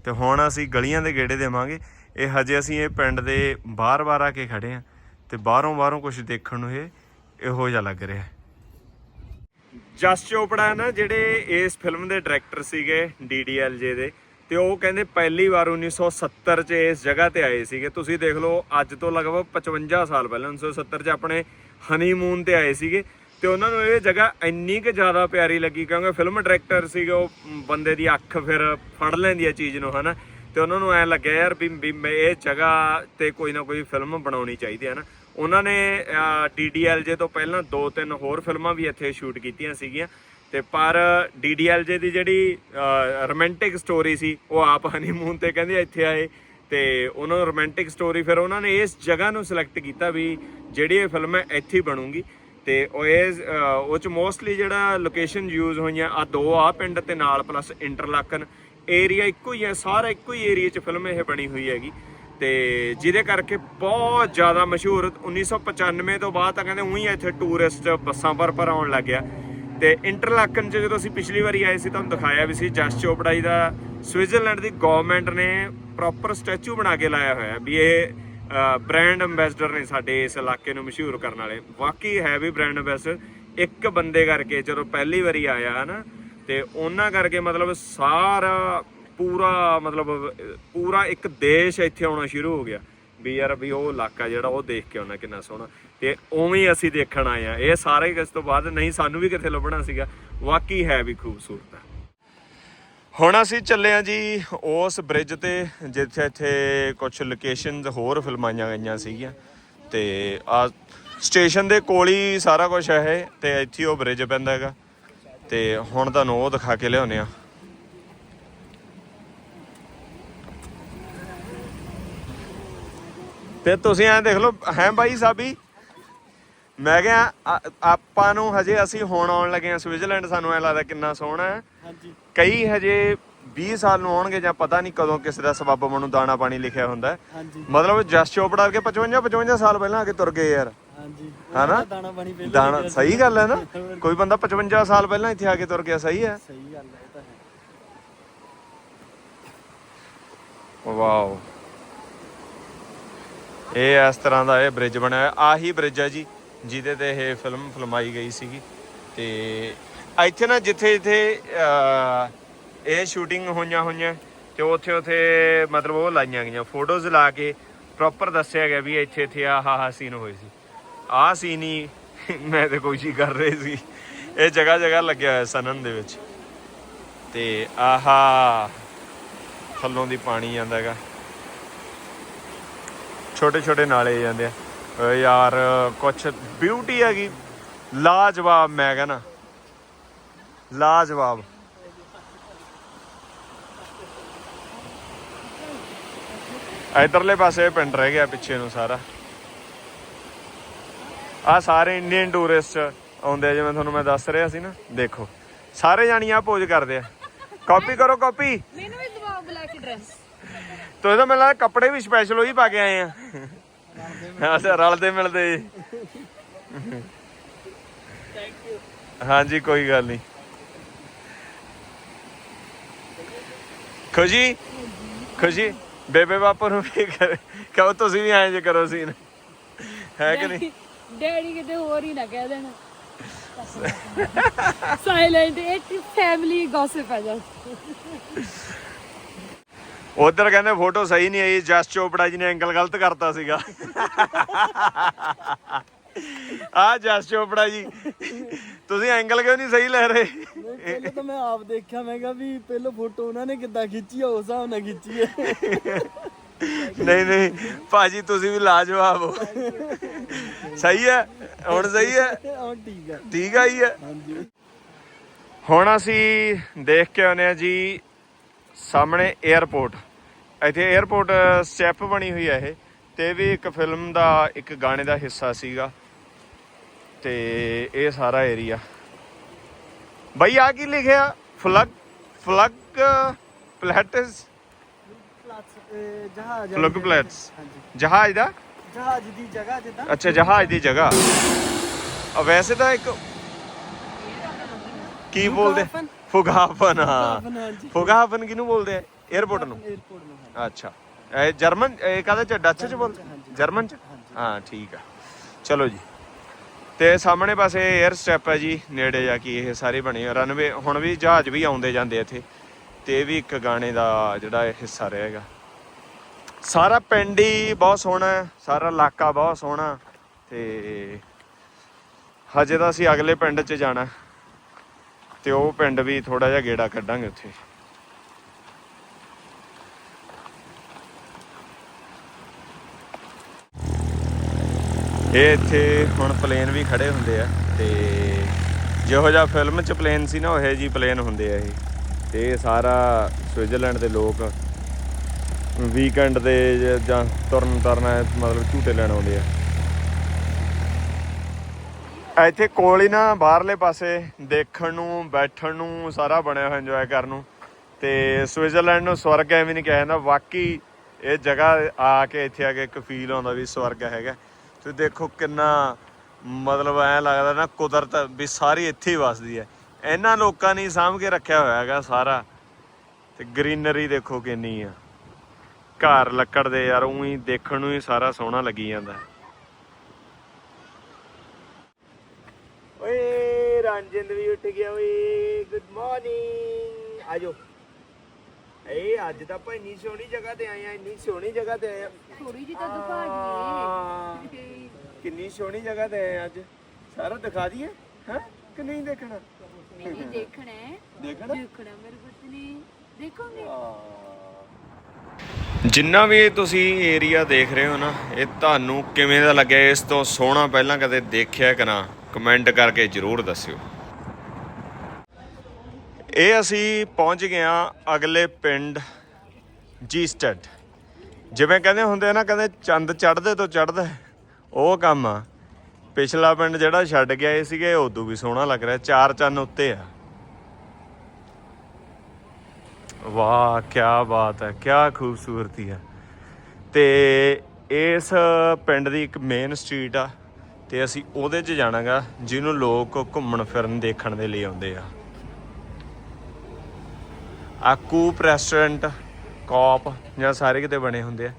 ਤੇ ਹੁਣ ਅਸੀਂ ਗਲੀਆਂ ਦੇ ਗੇੜੇ ਦੇਵਾਂਗੇ। ਇਹ ਹਜੇ ਅਸੀਂ ਇਹ ਪਿੰਡ ਦੇ ਬਾਹਰ-ਬਾਹਰ ਆ ਕੇ ਖੜੇ ਆ, ਤੇ ਬਾਹਰੋਂ ਬਾਹਰੋਂ ਕੁਝ ਦੇਖਣ ਨੂੰ ਇਹ ਇਹੋ ਜਿਹਾ ਲੱਗ ਰਿਹਾ। ਜਸ ਚੋਪੜਾ ਨਾ, ਜਿਹੜੇ ਇਸ ਫਿਲਮ ਦੇ ਡਾਇਰੈਕਟਰ ਸੀਗੇ ਡੀਡੀਐਲਜੇ ਦੇ, ਤੇ ਉਹ ਕਹਿੰਦੇ ਪਹਿਲੀ ਵਾਰ 1970 ਚ ਇਸ ਜਗ੍ਹਾ ਤੇ ਆਏ ਸੀਗੇ। ਤੁਸੀਂ ਦੇਖ ਲਓ, ਅੱਜ ਤੋਂ ਲਗਭਗ 55 ਸਾਲ ਪਹਿਲਾਂ 1970 ਚ ਆਪਣੇ ਹਨੀਮੂਨ ਤੇ ਆਏ ਸੀਗੇ। ਤੇ ਉਹਨਾਂ ਨੂੰ ਇਹ ਜਗ੍ਹਾ ਇੰਨੀ ਕਿ ਜ਼ਿਆਦਾ ਪਿਆਰੀ ਲੱਗੀ, ਕਿਉਂਕਿ ਫਿਲਮ ਡਾਇਰੈਕਟਰ ਸੀਗੇ, ਉਹ ਬੰਦੇ ਦੀ ਅੱਖ ਫਿਰ ਫੜ ਲੈਂਦੀ ਹੈ ਚੀਜ਼ ਨੂੰ, ਹਨਾ। ਤੇ ਉਹਨਾਂ ਨੂੰ ਐ ਲੱਗਿਆ ਯਾਰ ਵੀ ਵੀ ਮੈਂ ਇਹ ਜਗ੍ਹਾ ਤੇ ਕੋਈ ਨਾ ਕੋਈ ਫਿਲਮ ਬਣਾਉਣੀ ਚਾਹੀਦੀ ਹੈ ਨਾ ਉਹਨਾਂ ਨੇ ਡੀਡੀਐਲਜੇ ਤੋਂ ਪਹਿਲਾਂ ਦੋ ਤਿੰਨ ਹੋਰ ਫਿਲਮਾਂ ਵੀ ਇੱਥੇ ਸ਼ੂਟ ਕੀਤੀਆਂ ਸੀਗੀਆਂ। ਤੇ ਪਰ ਡੀਡੀਐਲਜੇ ਦੀ ਜਿਹੜੀ ਰੋਮਾਂਟਿਕ ਸਟੋਰੀ ਸੀ, ਉਹ ਆਪ ਹਨੀਮੂਨ ਤੇ ਕਹਿੰਦੇ ਇੱਥੇ ਆਏ। ਤੇ ਉਹਨਾਂ ਨੂੰ ਰੋਮਾਂਟਿਕ ਸਟੋਰੀ ਫਿਰ ਉਹਨਾਂ ਨੇ ਇਸ ਜਗ੍ਹਾ ਨੂੰ ਸਿਲੈਕਟ ਕੀਤਾ ਵੀ ਜਿਹੜੀ ਇਹ ਫਿਲਮ ਹੈ, ਇੱਥੇ ਹੀ ਬਣੂਗੀ। ਤੇ ਉਹ ਇਹ ਉਹ ਚ ਮੋਸਟਲੀ ਜਿਹੜਾ ਲੋਕੇਸ਼ਨ ਯੂਜ਼ ਹੋਈਆਂ, ਆ ਦੋ, ਆ ਪਿੰਡ ਤੇ ਨਾਲ ਪਲੱਸ ਇੰਟਰਲਾਕਨ ਏਰੀਆ ਇੱਕੋ ਹੀ ਹੈ, ਸਾਰਾ ਇੱਕੋ ਹੀ ਏਰੀਆ ਚ ਫਿਲਮ ਇਹ ਬਣੀ ਹੋਈ ਹੈਗੀ। ਤੇ ਜਿਹਦੇ ਕਰਕੇ ਬਹੁਤ ਜ਼ਿਆਦਾ ਮਸ਼ਹੂਰ 1995 ਤੋਂ ਬਾਅਦ ਤਾਂ ਕਹਿੰਦੇ ਉਹੀ ਇੱਥੇ ਟੂਰਿਸਟ ਬੱਸਾਂ ਪਰ ਪਰ ਆਉਣ ਲੱਗ ਗਿਆ। ਤੇ ਇੰਟਰਲਾਕਨ ਚ ਜਦੋਂ ਅਸੀਂ ਪਿਛਲੀ ਵਾਰੀ ਆਏ ਸੀ ਤੁਹਾਨੂੰ ਦਿਖਾਇਆ ਵੀ ਸੀ, ਜਸ ਚੋਪੜਾ ਜੀ ਦਾ, ਸਵਿਟਜ਼ਰਲੈਂਡ ਦੀ ਗਵਰਨਮੈਂਟ ਨੇ ਪ੍ਰੋਪਰ ਸਟੈਚੂ ਬਣਾ ਕੇ ਲਾਇਆ ਹੋਇਆ ਵੀ ਇਹ ਬ੍ਰਾਂਡ ਐਮਬੈਸਡਰ ਨੇ ਸਾਡੇ ਇਸ ਇਲਾਕੇ ਨੂੰ ਮਸ਼ਹੂਰ ਕਰਨ ਵਾਲੇ। ਵਾਕਈ ਹੈ ਵੀ ਬ੍ਰਾਂਡ ਐਮਬੈਸਡਰ ਇੱਕ ਬੰਦੇ ਕਰਕੇ ਜਦੋਂ ਪਹਿਲੀ ਵਾਰੀ ਆਇਆ ਹਨਾ ਤੇ ਉਹਨਾਂ ਕਰਕੇ ਮਤਲਬ ਸਾਰਾ ਪੂਰਾ ਮਤਲਬ, ਪੂਰਾ ਇੱਕ ਦੇਸ਼ ਇੱਥੇ ਆਉਣਾ ਸ਼ੁਰੂ ਹੋ ਗਿਆ। ਵੀ ਯਾਰ ਵੀ ਉਹ ਇਲਾਕਾ ਜਿਹੜਾ ਉਹ ਦੇਖ ਕੇ ਆਉਣਾ ਕਿੰਨਾ ਸੋਹਣਾ। ਤੇ ਉਵੇਂ ਹੀ ਅਸੀਂ ਦੇਖਣ ਆਏ ਆ ਇਹ ਸਾਰੇ ਕਿਸ ਤੋਂ ਬਾਅਦ ਨਹੀਂ, ਸਾਨੂੰ ਵੀ ਕਿੱਥੇ ਲੱਭਣਾ ਸੀਗਾ। ਵਾਕਈ ਹੈ ਵੀ ਖੂਬਸੂਰਤ ਹੈ। ਹੁਣ ਅਸੀਂ ਚੱਲੇ ਆ ਜੀ ਉਸ ਬ੍ਰਿਜ ਤੇ, ਜਿੱਥੇ ਇੱਥੇ ਕੁਝ ਲੋਕੇਸ਼ਨਸ ਹੋਰ ਫਿਲਮਾਈਆਂ ਗਈਆਂ ਸੀਗੀਆਂ। ਤੇ ਆ ਸਟੇਸ਼ਨ ਦੇ ਕੋਲ ਹੀ ਸਾਰਾ ਕੁਝ ਹੈ ਇਹ। ਤੇ ਇੱਥੇ ਉਹ ਬ੍ਰਿਜ ਪੈਂਦਾ ਹੈਗਾ। ਤੇ ਹੁਣ ਤੁਹਾਨੂੰ ਉਹ ਦਿਖਾ ਕੇ ਲਿਆਉਨੇ ਆ ਤੇ ਤੁਸੀਂ ਐਂ ਦੇਖ ਲਓ ਹੈ ਬਾਈ ਸਾਬੀ? ਮੈਂ ਕਿਹਾ ਆਪਾਂ ਨੂੰ ਹਜੇ ਅਸੀਂ ਹੁਣ ਆਉਣ ਲੱਗੇ ਆ ਸਵਿਟਜ਼ਰਲੈਂਡ ਸਾਨੂੰ ਐ ਲੱਗਦਾ ਕਿੰਨਾ ਸੋਹਣਾ ਹੈ। ਹਾਂਜੀ। ਕਈ ਹਜੇ 20 ਸਾਲ ਨੂੰ ਆਉਣਗੇ ਜਾਂ ਪਤਾ ਨਹੀਂ ਕਦੋਂ ਕਿਸੇ ਦਾ ਸਬੱਬ ਮਨੂੰ ਦਾਣਾ ਪਾਣੀ ਲਿਖਿਆ ਹੁੰਦਾ। ਹਾਂਜੀ। ਮਤਲਬ ਜਸ ਚੋਪੜਾ ਕੇ 55 55 ਸਾਲ ਪਹਿਲਾਂ ਆ ਕੇ ਤੁਰ ਗਏ ਯਾਰ। ਹਾਂਜੀ। ਹਨਾ? ਦਾਣਾ ਪਾਣੀ ਪਹਿਲਾਂ ਦਾਣਾ ਸਹੀ ਗੱਲ ਹੈ ਨਾ। ਕੋਈ ਬੰਦਾ 55 ਸਾਲ ਪਹਿਲਾਂ ਇੱਥੇ ਆ ਕੇ ਤੁਰ ਗਿਆ ਸਹੀ ਹੈ। ਸਹੀ ਗੱਲ ਹੈ ਇਹ ਤਾਂ ਹੈ। ਵਾਓ। ਇਹ ਇਸ ਤਰ੍ਹਾਂ ਦਾ ਇਹ ਬ੍ਰਿਜ ਬਣਿਆ ਹੋਇਆ। ਆਹੀ ਬ੍ਰਿਜ ਹੈ ਜੀ, ਜਿਹਦੇ ਤੇ ਇਹ ਫਿਲਮ ਫਿਲਮਾਈ ਗਈ ਸੀਗੀ। ਤੇ ਇੱਥੇ ਨਾ ਜਿੱਥੇ ਜਿੱਥੇ ਇਹ ਸ਼ੂਟਿੰਗ ਹੋਈਆਂ ਹੋਈਆਂ, ਤੇ ਉੱਥੇ ਉੱਥੇ ਮਤਲਬ ਉਹ ਲਾਈਆਂ ਗਈਆਂ। ਫੋਟੋਜ਼ ਲਾ ਕੇ ਪ੍ਰੋਪਰ ਦੱਸਿਆ ਗਿਆ ਵੀ ਇੱਥੇ ਇੱਥੇ ਆਹ ਆਹ ਸੀਨ ਹੋਏ ਸੀ। ਆਹ ਸੀਨ ਹੀ ਮੈਂ ਤੇ ਕੋਸ਼ਿਸ਼ ਕਰ ਰਹੇ ਸੀ। ਇਹ ਜਗ੍ਹਾ ਜਗ੍ਹਾ ਲੱਗਿਆ ਹੋਇਆ ਸਨਨ ਦੇ ਵਿੱਚ। ਤੇ ਆਹਾ, ਥੱਲੋਂ ਦੀ ਪਾਣੀ ਜਾਂਦਾ ਹੈਗਾ। ਛੋਟੇ ਛੋਟੇ ਨਾਲੇ ਜਾਂਦੇ ਆ। ਓਏ ਯਾਰ, ਕੁਛ ਬਿਊਟੀ ਹੈਗੀ। ਲਾਜਵਾਬ, ਮੈਂ ਕਹਿੰਦਾ ਲਾਜਵਾਬ। ਇਧਰਲੇ ਪਾਸੇ ਪਿੰਡ ਰਹਿ ਗਿਆ ਪਿੱਛੇ ਨੂੰ ਸਾਰਾ। ਆ ਸਾਰੇ ਇੰਡੀਅਨ ਟੂਰਿਸਟ ਆਉਂਦੇ ਆ, ਜਿਵੇਂ ਤੁਹਾਨੂੰ ਮੈਂ ਦੱਸ ਰਿਹਾ ਸੀ ਨਾ। ਦੇਖੋ, ਸਾਰੇ ਜਾਣੀ ਆ ਪੋਜ ਕਰਦੇ ਆ। ਕਾਪੀ ਕਰੋ ਕਾਪੀ ਮੈਨੂੰ ਵੀ ਦਵਾਓ ਬਲੈਕ ਡਰੈਸ ਤੋ ਇਹਦਾ ਮੈਨੂੰ ਲੱਗਦਾ ਕੱਪੜੇ ਵੀ ਸਪੈਸ਼ਲ ਉਹੀ ਪਾ ਕੇ ਆਏ ਆ। ਅੱਛਾ ਰਲਦੇ ਮਿਲਦੇ। ਹਾਂਜੀ ਕੋਈ ਗੱਲ ਨਹੀਂ। ਖੁਸ਼ੀ? ਖੁਸ਼ੀ? ਬੇਬੇ ਬਾਪੂ ਨੂੰ ਵੀ ਕਰ- ਕਹੋ ਤੁਸੀਂ ਵੀ ਐਂ ਜੇ ਕਰੋ ਸੀਨ ਹੈ ਕਿ ਨਹੀਂ? ਡੈਡੀ ਕਿਤੇ ਹੋਰ ਹੀ ਨਾ ਕਹਿ ਦੇਣ। ਸਾਇਲੈਂਟ ਇਹ ਫੈਮਿਲੀ ਗੌਸਿਪ ਹੈ ਜਸ ਉਧਰ ਕਹਿੰਦੇ ਫੋਟੋ ਸਹੀ ਨਹੀਂ ਆਈ ਜਸ ਚੋਪੜਾ ਜੀ ਨੇ ਐਂਗਲ ਗਲਤ ਕਰਤਾ ਸੀਗਾ। ਆ ਜਸ ਚੋਪੜਾ ਜੀ ਤੁਸੀਂ ਐਂਗਲ ਕਿਉਂ ਨਹੀਂ ਸਹੀ ਲੈ ਰਹੇ? ਪਹਿਲਾਂ ਤਾਂ ਮੈਂ ਆਪ ਦੇਖਿਆ ਮੈਂ ਕਿਹਾ ਵੀ ਪਹਿਲਾਂ ਫੋਟੋ ਉਹਨਾਂ ਨੇ ਕਿੱਦਾਂ ਖਿੱਚੀ ਆ ਉਸ ਹਿਸਾਬ ਨਾਲ ਖਿੱਚੀ ਹੈ ਨਹੀਂ ਨਹੀਂ ਭਾਜੀ ਤੁਸੀਂ ਵੀ ਲਾਜਵਾਬ ਹੋ। ਸਹੀ ਹੈ? ਹੁਣ ਸਹੀ ਹੈ? ਹਾਂ ਠੀਕ ਆ। ਠੀਕ ਆਈ ਹੈ ਹਾਂਜੀ। ਹੁਣ ਅਸੀਂ ਦੇਖ ਕੇ ਆਉਨੇ ਆ ਜੀ ਸਾਹਮਣੇ 에어ਪੋਰਟ ਇੱਥੇ 에어ਪੋਰਟ ਸਟੈਪ ਬਣੀ ਹੋਈ ਹੈ ਇਹ। ਤੇ ਵੀ ਇੱਕ ਫਿਲਮ ਦਾ ਇੱਕ ਗਾਣੇ ਦਾ ਹਿੱਸਾ ਸੀਗਾ। ਤੇ ਇਹ ਸਾਰਾ ਏਰੀਆ ਬਈ ਆ ਕੀ ਲਿਖਿਆ? ਫਲਗ ਫਲਗ ਪਲੈਟਸ ਫਲਗ ਪਲੈਟਸ ਜਹਾਜ਼ ਦਾ? ਜਹਾਜ਼ ਦੀ ਜਗ੍ਹਾ ਜਿੱਦਾਂ। ਅੱਛਾ ਜਹਾਜ਼ ਦੀ ਜਗ੍ਹਾ। ਵੈਸੇ ਤਾਂ ਇੱਕ ਕੀ ਬੋਲਦੇ? ਫੁਗਾਫਨ ਹਾਂ। ਫੁਗਾਫਨ ਕਿਹਨੂੰ ਬੋਲਦੇ ਆ? 에어ਪੋਰਟ ਨੂੰ 에어ਪੋਰਟ ਨੂੰ ਅੱਛਾ। ਇਹ ਜਰਮਨ ਇਹ ਕਾਹਦੇ ਚ ਡੱਚ ਚ ਬੋਲ ਜਰਮਨ ਚ? ਹਾਂ ਠੀਕ ਆ। ਚਲੋ ਜੀ। ਤੇ ਸਾਹਮਣੇ ਪਾਸੇ 에ਅਰ ਸਟੈਪ ਹੈ ਜੀ ਨੇੜੇ ਜਾ ਕੇ ਇਹ ਸਾਰੇ ਬਣੇ ਆ। ਰਨਵੇ ਹੁਣ ਵੀ ਜਹਾਜ਼ ਵੀ ਆਉਂਦੇ ਜਾਂਦੇ ਇੱਥੇ। ਤੇ ਇਹ ਵੀ ਇੱਕ ਗਾਣੇ ਦਾ ਜਿਹੜਾ ਇਹ ਹਿੱਸਾ ਰਹੇਗਾ ਸਾਰਾ ਪਿੰਡ ਹੀ ਬਹੁਤ ਸੋਹਣਾ ਸਾਰਾ ਇਲਾਕਾ ਬਹੁਤ ਸੋਹਣਾ। ਤੇ ਹਜੇ ਤਾਂ ਅਸੀਂ ਅਗਲੇ ਪਿੰਡ 'ਚ ਜਾਣਾ। ਤੇ ਉਹ ਪਿੰਡ ਵੀ ਥੋੜਾ ਜਿਹਾ ਗੇੜਾ ਕੱਢਾਂਗੇ ਉੱਥੇ। ਇਹ ਇੱਥੇ ਹੁਣ ਪਲੇਨ ਵੀ ਖੜੇ ਹੁੰਦੇ ਆ ਤੇ ਜਿਹੋ ਜਿਹਾ ਫਿਲਮ 'ਚ ਪਲੇਨ ਸੀ ਨਾ, ਉਹ ਜੀ ਪਲੇਨ ਹੁੰਦੇ ਆ ਇਹ। ਤੇ ਇਹ ਸਾਰਾ ਸਵਿਟਜ਼ਰਲੈਂਡ ਦੇ ਲੋਕ ਵੀਕਐਂਡ ਦੇ ਜਾਂ ਤੁਰਨ ਤਰਨਾ ਮਤਲਬ ਝੂਟੇ ਲੈਣ ਆਉਂਦੇ ਆ। ਇੱਥੇ ਕੋਲ ਹੀ ਨਾ ਬਾਹਰਲੇ ਪਾਸੇ ਦੇਖਣ ਨੂੰ, ਬੈਠਣ ਨੂੰ ਸਾਰਾ ਬਣਿਆ ਹੋਇਆ ਇੰਜੋਏ ਕਰਨ ਨੂੰ। ਤੇ ਸਵਿਟਜ਼ਰਲੈਂਡ ਨੂੰ ਸਵਰਗ ਐਵੇਂ ਨਹੀਂ ਕਿਹਾ ਜਾਂਦਾ। ਵਾਕਈ ਇਹ ਜਗ੍ਹਾ ਆ ਕੇ ਇੱਥੇ ਆ ਕੇ ਇੱਕ ਫੀਲ ਆਉਂਦਾ ਵੀ ਸਵਰਗ ਹੈਗਾ। ਤੁਸੀਂ ਦੇਖੋ ਕਿੰਨਾ ਮਤਲਬ ਐ ਲੱਗਦਾ ਨਾ ਕੁਦਰਤ ਵੀ ਸਾਰੀ ਇੱਥੇ ਹੀ ਵਸਦੀ ਹੈ। ਇਹਨਾਂ ਲੋਕਾਂ ਨੇ ਸਾਂਭ ਕੇ ਰੱਖਿਆ ਹੋਇਆ ਹੈਗਾ ਸਾਰਾ। ਤੇ ਗ੍ਰੀਨਰੀ ਦੇਖੋ ਕਿੰਨੀ ਆ। ਘਰ ਲੱਕੜ ਦੇ ਯਾਰ, ਉਹੀ ਦੇਖਣ ਨੂੰ ਹੀ ਸਾਰਾ ਸੋਹਣਾ ਲੱਗੀ ਜਾਂਦਾ। ਰੰਜਨ ਵੀ ਉੱਠ ਗਿਆ ਓਏ ਗੁੱਡ ਮਾਰਨਿੰਗ ਆਜੋ। ਏ ਅੱਜ ਤਾਂ ਆਪਾਂ ਇੰਨੀ ਸੋਹਣੀ ਜਗ੍ਹਾ ਤੇ ਆਏ ਆ ਇੰਨੀ ਸੋਹਣੀ ਜਗ੍ਹਾ ਤੇ ਆਏ ਆ। ਥੋੜੀ ਜੀ ਤਾਂ ਦਿਖਾ ਆ, ਕਿੰਨੀ ਸੋਹਣੀ ਜਗ੍ਹਾ ਤੇ ਆਏ ਆ ਅੱਜ। ਸਾਰਾ ਦਿਖਾ ਦਈਏ ਹੈ? ਕਿ ਨਹੀਂ ਦੇਖਣਾ? ਨਹੀਂ ਦੇਖਣਾ ਹੈ। ਦੇਖਣਾ? ਦੇਖਣਾ ਮੇਰੇ ਪੁੱਤ ਨੇ ਦੇਖੋਗੇ ਜਿੰਨਾ ਵੀ ਤੁਸੀਂ ਏਰੀਆ ਦੇਖ ਰਹੇ ਹੋ ਨਾ ਇਹ ਤੁਹਾਨੂੰ ਕਿਵੇਂ ਦਾ ਲੱਗਿਆ ਇਸ ਤੋਂ ਸੋਹਣਾ ਪਹਿਲਾਂ ਕਦੇ ਦੇਖਿਆ ਕਿ ਨਾ? ਕਮੈਂਟ ਕਰਕੇ ਜਰੂਰ ਦੱਸਿਓ। ਇਹ ਅਸੀਂ ਪਹੁੰਚ ਗਏ ਹਾਂ ਅਗਲੇ ਪਿੰਡ ਜੀਸਟਡ। ਜਿਵੇਂ ਕਹਿੰਦੇ ਹੁੰਦੇ ਆ ਨਾ, ਕਹਿੰਦੇ ਚੰਦ ਚੜ੍ਹਦੇ ਤੋਂ ਚੜ੍ਹਦਾ ਉਹ ਕੰਮ ਆ। ਪਿਛਲਾ ਪਿੰਡ ਜਿਹੜਾ ਛੱਡ ਗਿਆ ਇਹ ਸੀਗੇ ਉਦੋਂ ਵੀ ਸੋਹਣਾ ਲੱਗ ਰਿਹਾ, ਚਾਰ ਚੰਨ ਉੱਤੇ ਆ। ਵਾਹ ਕੀ ਬਾਤ ਹੈ ਕੀ ਖੂਬਸੂਰਤੀ ਹੈ। ਤੇ ਇਸ ਪਿੰਡ ਦੀ ਇੱਕ ਮੇਨ ਸਟਰੀਟ ਆ। ਤੇ ਅਸੀਂ ਉਹਦੇ 'ਚ ਜਾਣਾਗਾ ਜਿਹਨੂੰ ਲੋਕ ਘੁੰਮਣ ਫਿਰਨ ਦੇਖਣ ਦੇ ਲਈ ਆਉਂਦੇ ਆ। ਆ ਕੂਪ ਰੈਸਟੋਰੈਂਟ ਕਾਪ ਜਾਂ ਸਾਰੇ ਕਿਤੇ ਬਣੇ ਹੁੰਦੇ ਆ।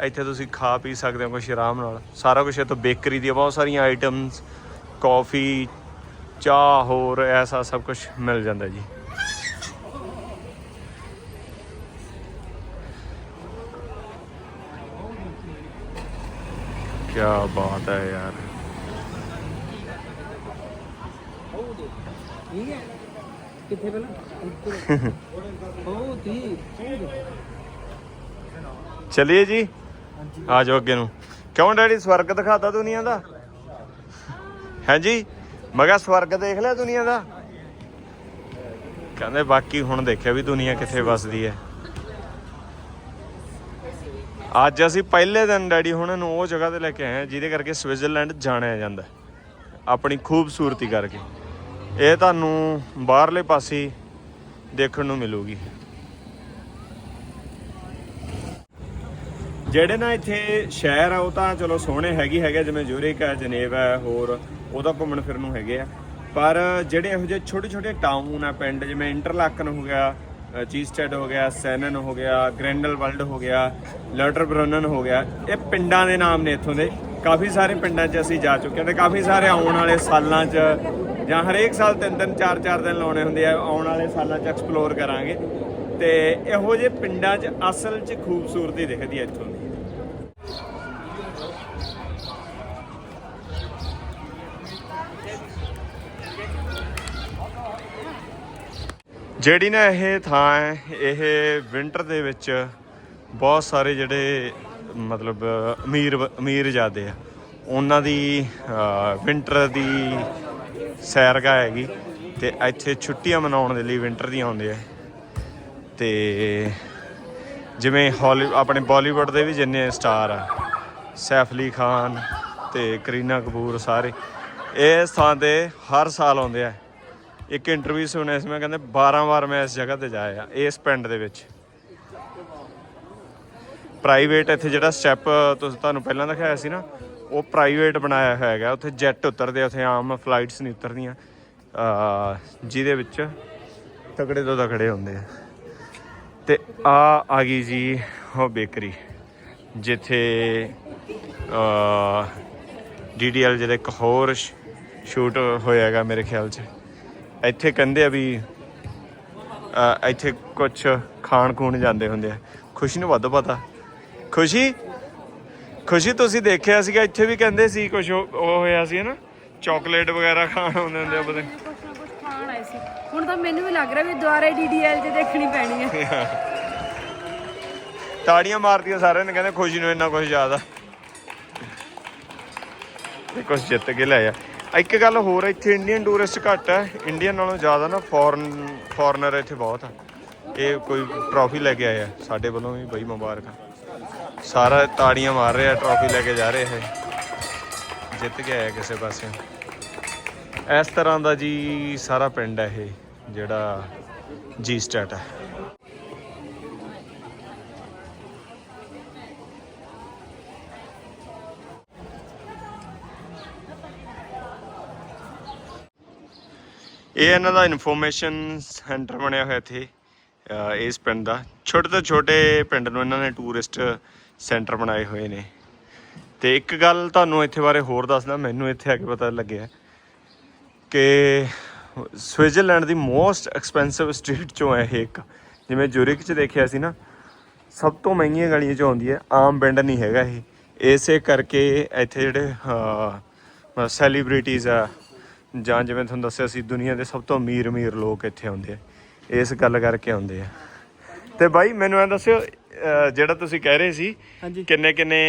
ਇੱਥੇ ਤੁਸੀਂ ਖਾ ਪੀ ਸਕਦੇ ਹੋ ਕੁਝ ਆਰਾਮ ਨਾਲ। ਸਾਰਾ ਕੁਝ ਇੱਥੇ ਬੇਕਰੀ ਦੀਆਂ ਬਹੁਤ ਸਾਰੀਆਂ ਆਈਟਮਸ ਕਾਫੀ ਚਾਹ ਹੋਰ ਐਸਾ ਸਭ ਕੁਝ ਮਿਲ ਜਾਂਦਾ ਜੀ। ਕੀ ਬਾਤ ਹੈ ਯਾਰ। ਠੀਕ ਹੈ। ਕਿੱਥੇ ਪਹਿਲਾਂ? ਉਹ ਤੀ ਚਲਿਏ ਜੀ। ਆ ਜਾਓ ਅੱਗੇ ਨੂੰ। ਕਿਉਂ ਡੈਡੀ, ਸਵਰਗ ਦਿਖਾਤਾ ਦੁਨੀਆ ਦਾ? ਹਾਂਜੀ ਮੈਂ ਸਵਰਗ ਦੇਖ ਲਿਆ ਦੁਨੀਆ ਦਾ? ਕਹਿੰਦੇ ਬਾਕੀ ਹੁਣ ਦੇਖਿਆ ਵੀ ਦੁਨੀਆ ਕਿੱਥੇ ਵਸਦੀ ਹੈ। ਅੱਜ ਅਸੀਂ ਪਹਿਲੇ ਦਿਨ ਡੈਡੀ ਹੁਣਾਂ ਨੂੰ ਉਹ ਜਗ੍ਹਾ ਤੇ ਲੈ ਕੇ ਆਏ ਹਾਂ, ਜਿਹਦੇ ਕਰਕੇ ਸਵਿਟਜ਼ਰਲੈਂਡ ਜਾਣਿਆ ਜਾਂਦਾ ਆਪਣੀ ਖੂਬਸੂਰਤੀ ਕਰਕੇ। ਇਹ ਤੁਹਾਨੂੰ ਬਾਹਰਲੇ ਪਾਸੇ ਦੇਖਣ ਨੂੰ ਮਿਲੂਗੀ। ਜਿਹੜੇ ਨਾ ਇੱਥੇ ਸ਼ਹਿਰ ਆ ਉਹ ਤਾਂ ਚਲੋ ਸੋਹਣੇ ਹੈਗੇ ਹੈਗੇ ਜਿਵੇਂ ਜ਼ੂਰਿਕ ਹੈ ਜਨੇਵਾ ਹੈ ਹੋਰ ਉਹਦਾ ਘੁੰਮਣ ਫਿਰਨ ਨੂੰ ਹੈਗੇ ਆ। ਪਰ ਜਿਹੜੇ ਇਹੋ ਜਿਹੇ ਛੋਟੇ ਛੋਟੇ ਟਾਊਨ ਆ ਪਿੰਡ ਜਿਵੇਂ ਇੰਟਰਲਾਕਨ ਹੋ ਗਿਆ ਅ, ਚੀਸਟੈਡ ਹੋ ਗਿਆ ਸੈਨਨ ਹੋ ਗਿਆ ਗ੍ਰੈਂਡਲਵਲਡ ਹੋ ਗਿਆ ਲਟਰਬਰਨਨ ਹੋ ਗਿਆ ਇਹ ਪਿੰਡਾਂ ਦੇ ਨਾਮ ਨੇ ਇੱਥੋਂ ਦੇ। ਕਾਫੀ ਸਾਰੇ ਪਿੰਡਾਂ 'ਚ ਅਸੀਂ ਜਾ ਚੁੱਕੇ ਹਾਂ ਤੇ ਕਾਫੀ ਸਾਰੇ ਆਉਣ ਵਾਲੇ ਸਾਲਾਂ 'ਚ ਜਾਂ ਹਰੇਕ ਸਾਲ ਤਿੰਨ ਤਿੰਨ, ਚਾਰ ਚਾਰ ਦਿਨ ਲਾਉਣੇ ਹੁੰਦੇ ਆ, ਆਉਣ ਵਾਲੇ ਸਾਲਾਂ 'ਚ ਐਕਸਪਲੋਰ ਕਰਾਂਗੇ। ਤੇ ਇਹੋ ਜਿਹੇ ਪਿੰਡਾਂ 'ਚ ਅਸਲ 'ਚ ਖੂਬਸੂਰਤੀ ਦਿਖਦੀ ਹੈ ਇੱਥੋਂ ਦੀ। ਜਿਹੜੀ ਨਾ ਇਹ ਥਾਂ ਹੈ, ਇਹ ਵਿੰਟਰ ਦੇ ਵਿੱਚ ਬਹੁਤ ਸਾਰੇ ਜਿਹੜੇ, ਮਤਲਬ, ਅਮੀਰ ਅਮੀਰ ਜਾਦੇ ਆ। ਉਹਨਾਂ ਦੀ ਵਿੰਟਰ ਦੀ ਸੈਰਗਾ ਹੈਗੀ ਤੇ ਇੱਥੇ ਛੁੱਟੀਆਂ ਮਨਾਉਣ ਦੇ ਲਈ ਵਿੰਟਰ ਦੀਆਂ ਆਉਂਦੇ ਆ ਤੇ ਜਿਵੇਂ ਹਾਲੀ, ਆਪਣੇ ਬਾਲੀਵੁੱਡ ਦੇ ਵੀ ਜਿੰਨੇ ਸਟਾਰ ਆ, ਸੈਫ ਅਲੀ ਖਾਨ ਤੇ ਕਰੀਨਾ ਕਪੂਰ ਸਾਰੇ, ਇਹ ਥਾਂ ਤੇ ਹਰ ਸਾਲ ਆਉਂਦੇ ਆ। ਇੱਕ ਇੰਟਰਵਿਊ ਸੁਣਿਆ ਸੀ ਮੈਂ ਕਹਿੰਦੇ 12 ਵਾਰ ਮੈਂ ਇਸ ਜਗ੍ਹਾ ਤੇ ਜਾਇਆ, ਇਸ ਪਿੰਡ ਦੇ ਵਿੱਚ। ਪ੍ਰਾਈਵੇਟ ਇੱਥੇ ਜਿਹੜਾ ਸਟੈਪ ਤੁਸੀਂ ਤੁਹਾਨੂੰ ਪਹਿਲਾਂ ਦਿਖਾਇਆ ਸੀ ਨਾ ਉਹ ਪ੍ਰਾਈਵੇਟ ਬਣਾਇਆ ਹੋਇਆ ਹੈਗਾ ਉੱਥੇ ਜੈਟ ਉਤਰਦੇ ਆ, ਉੱਥੇ ਆਮ ਫਲਾਈਟਸ ਨਹੀਂ ਉਤਰਦੀਆਂ। ਜਿਹਦੇ ਵਿੱਚ ਤਕੜੇ ਤੋਂ ਤਕੜੇ ਹੁੰਦੇ ਆ। ਤੇ ਆ ਆ ਗਈ ਜੀ ਉਹ ਬੇਕਰੀ ਜਿੱਥੇ ਅ ਡੀਡੀਐਲ ਜਿਹਦੇ ਇੱਕ ਹੋਰ ਸ਼ੂਟ ਹੋਇਆ ਹੈਗਾ ਮੇਰੇ ਖਿਆਲ 'ਚ। ਇੱਥੇ ਕਹਿੰਦੇ ਆ ਵੀ ਇੱਥੇ ਕੁਝ ਖਾਣ ਖੂਣ ਜਾਂਦੇ ਹੁੰਦੇ ਆ। ਖੁਸ਼ੀ ਨੂੰ ਵੱਧ ਪਤਾ। ਖੁਸ਼ੀ? ਖੁਸ਼ੀ ਤੁਸੀਂ ਦੇਖਿਆ ਸੀਗਾ ਇੱਥੇ ਵੀ ਕਹਿੰਦੇ ਸੀ ਕੁਝ ਉਹ ਹੋਇਆ ਸੀ ਨਾ ਚਾਕਲੇਟ ਵਗੈਰਾ ਖਾਣ ਆਉਂਦੇ ਹੁੰਦੇ ਆ ਪਤਾ ਨੀ। ਕੁਛ ਨਾ ਕੁਛ ਖਾਣ ਆਏ ਸੀ। ਹੁਣ ਤਾਂ ਮੈਨੂੰ ਵੀ ਲੱਗ ਰਿਹਾ ਵੀ ਦੁਬਾਰਾ ਡੀਡੀਐਲ ਜੇ ਦੇਖਣੀ ਪੈਣੀ ਹੈ। ਤਾੜੀਆਂ ਮਾਰਦੀਆਂ ਸਾਰਿਆਂ ਨੇ ਕਹਿੰਦੇ ਖੁਸ਼ੀ ਨੂੰ ਇੰਨਾ ਕੁਝ ਜ਼ਿਆਦਾ। ਇਹ ਕੁਝ ਜਿੱਤ ਕੇ ਲੈ ਆ। ਇੱਕ ਗੱਲ ਹੋਰ ਆ, ਇੱਥੇ ਇੰਡੀਅਨ ਟੂਰਿਸਟ ਘੱਟ ਹੈ ਇੰਡੀਅਨ ਨਾਲੋਂ ਜ਼ਿਆਦਾ ਨਾ ਫੋਰਨ ਫੋਰਨਰ ਇੱਥੇ ਬਹੁਤ ਆ। ਇਹ ਕੋਈ ਟਰੋਫੀ ਲੈ ਕੇ ਆਇਆ ਸਾਡੇ ਵੱਲੋਂ ਵੀ ਬਈ ਮੁਬਾਰਕਾਂ। ਸਾਰਾ ਤਾੜੀਆਂ ਮਾਰ ਰਿਹਾ ਟਰਾਫੀ ਲੈ ਕੇ ਜਾ ਰਹੇ ਹੈ ਜਿੱਤ ਕੇ ਆਇਆ ਕਿਸੇ ਪਾਸੇ। ਇਸ ਤਰ੍ਹਾਂ ਦਾ ਜੀ ਸਾਰਾ ਪਿੰਡ ਹੈ ਇਹ, ਜਿਹੜਾ ਜੀ ਸਟੇਟ ਹੈ। ਇਹ ਇਹਨਾਂ ਦਾ ਇਨਫੋਰਮੇਸ਼ਨ ਸੈਂਟਰ ਬਣਿਆ ਹੋਇਆ ਇੱਥੇ ਇਸ ਪਿੰਡ ਦਾ। ਛੋਟੇ ਤੋਂ ਛੋਟੇ ਪਿੰਡ ਨੂੰ ਇਹਨਾਂ ਨੇ ਟੂਰਿਸਟ ਸੈਂਟਰ ਬਣਾਏ ਹੋਏ ਨੇ। ਤੇ ਇੱਕ ਗੱਲ ਤੁਹਾਨੂੰ ਇੱਥੇ ਬਾਰੇ ਹੋਰ ਦੱਸਦਾ, ਮੈਨੂੰ ਇੱਥੇ ਆ ਕੇ ਪਤਾ ਲੱਗਿਆ ਕਿ ਸਵਿਟਜ਼ਰਲੈਂਡ ਦੀ ਮੋਸਟ ਐਕਸਪੈਂਸਿਵ ਸਟਰੀਟ ਚੋਂ ਹੈ ਇਹ ਇੱਕ। ਜਿਵੇਂ ਜੁਰਿਕ ਚ ਦੇਖਿਆ ਸੀ ਨਾ, ਸਭ ਤੋਂ ਮਹਿੰਗੀਆਂ ਗਲੀਆਂ ਚੋਂ ਆਉਂਦੀ ਹੈ, ਆਮ ਪਿੰਡ ਨਹੀਂ ਹੈਗਾ ਇਹ। ਇਸੇ ਕਰਕੇ ਇੱਥੇ ਜਿਹੜੇ ਸੈਲੀਬ੍ਰਿਟੀਜ਼ ਆ, ਜਾਂ ਜਿਵੇਂ ਤੁਹਾਨੂੰ ਦੱਸਿਆ ਸੀ, ਦੁਨੀਆ ਦੇ ਸਭ ਤੋਂ ਅਮੀਰ ਅਮੀਰ ਲੋਕ ਇੱਥੇ ਆਉਂਦੇ ਆ। ਇਸ ਗੱਲ ਕਰਕੇ ਆਉਂਦੇ ਆ। ਤੇ ਬਾਈ, ਮੈਨੂੰ ਐ ਦੱਸਿਓ ਅਹ ਜਿਹੜਾ ਤੁਸੀਂ ਕਹਿ ਰਹੇ ਸੀ ਹਾਂਜੀ। ਕਿੰਨੇ ਕਿੰਨੇ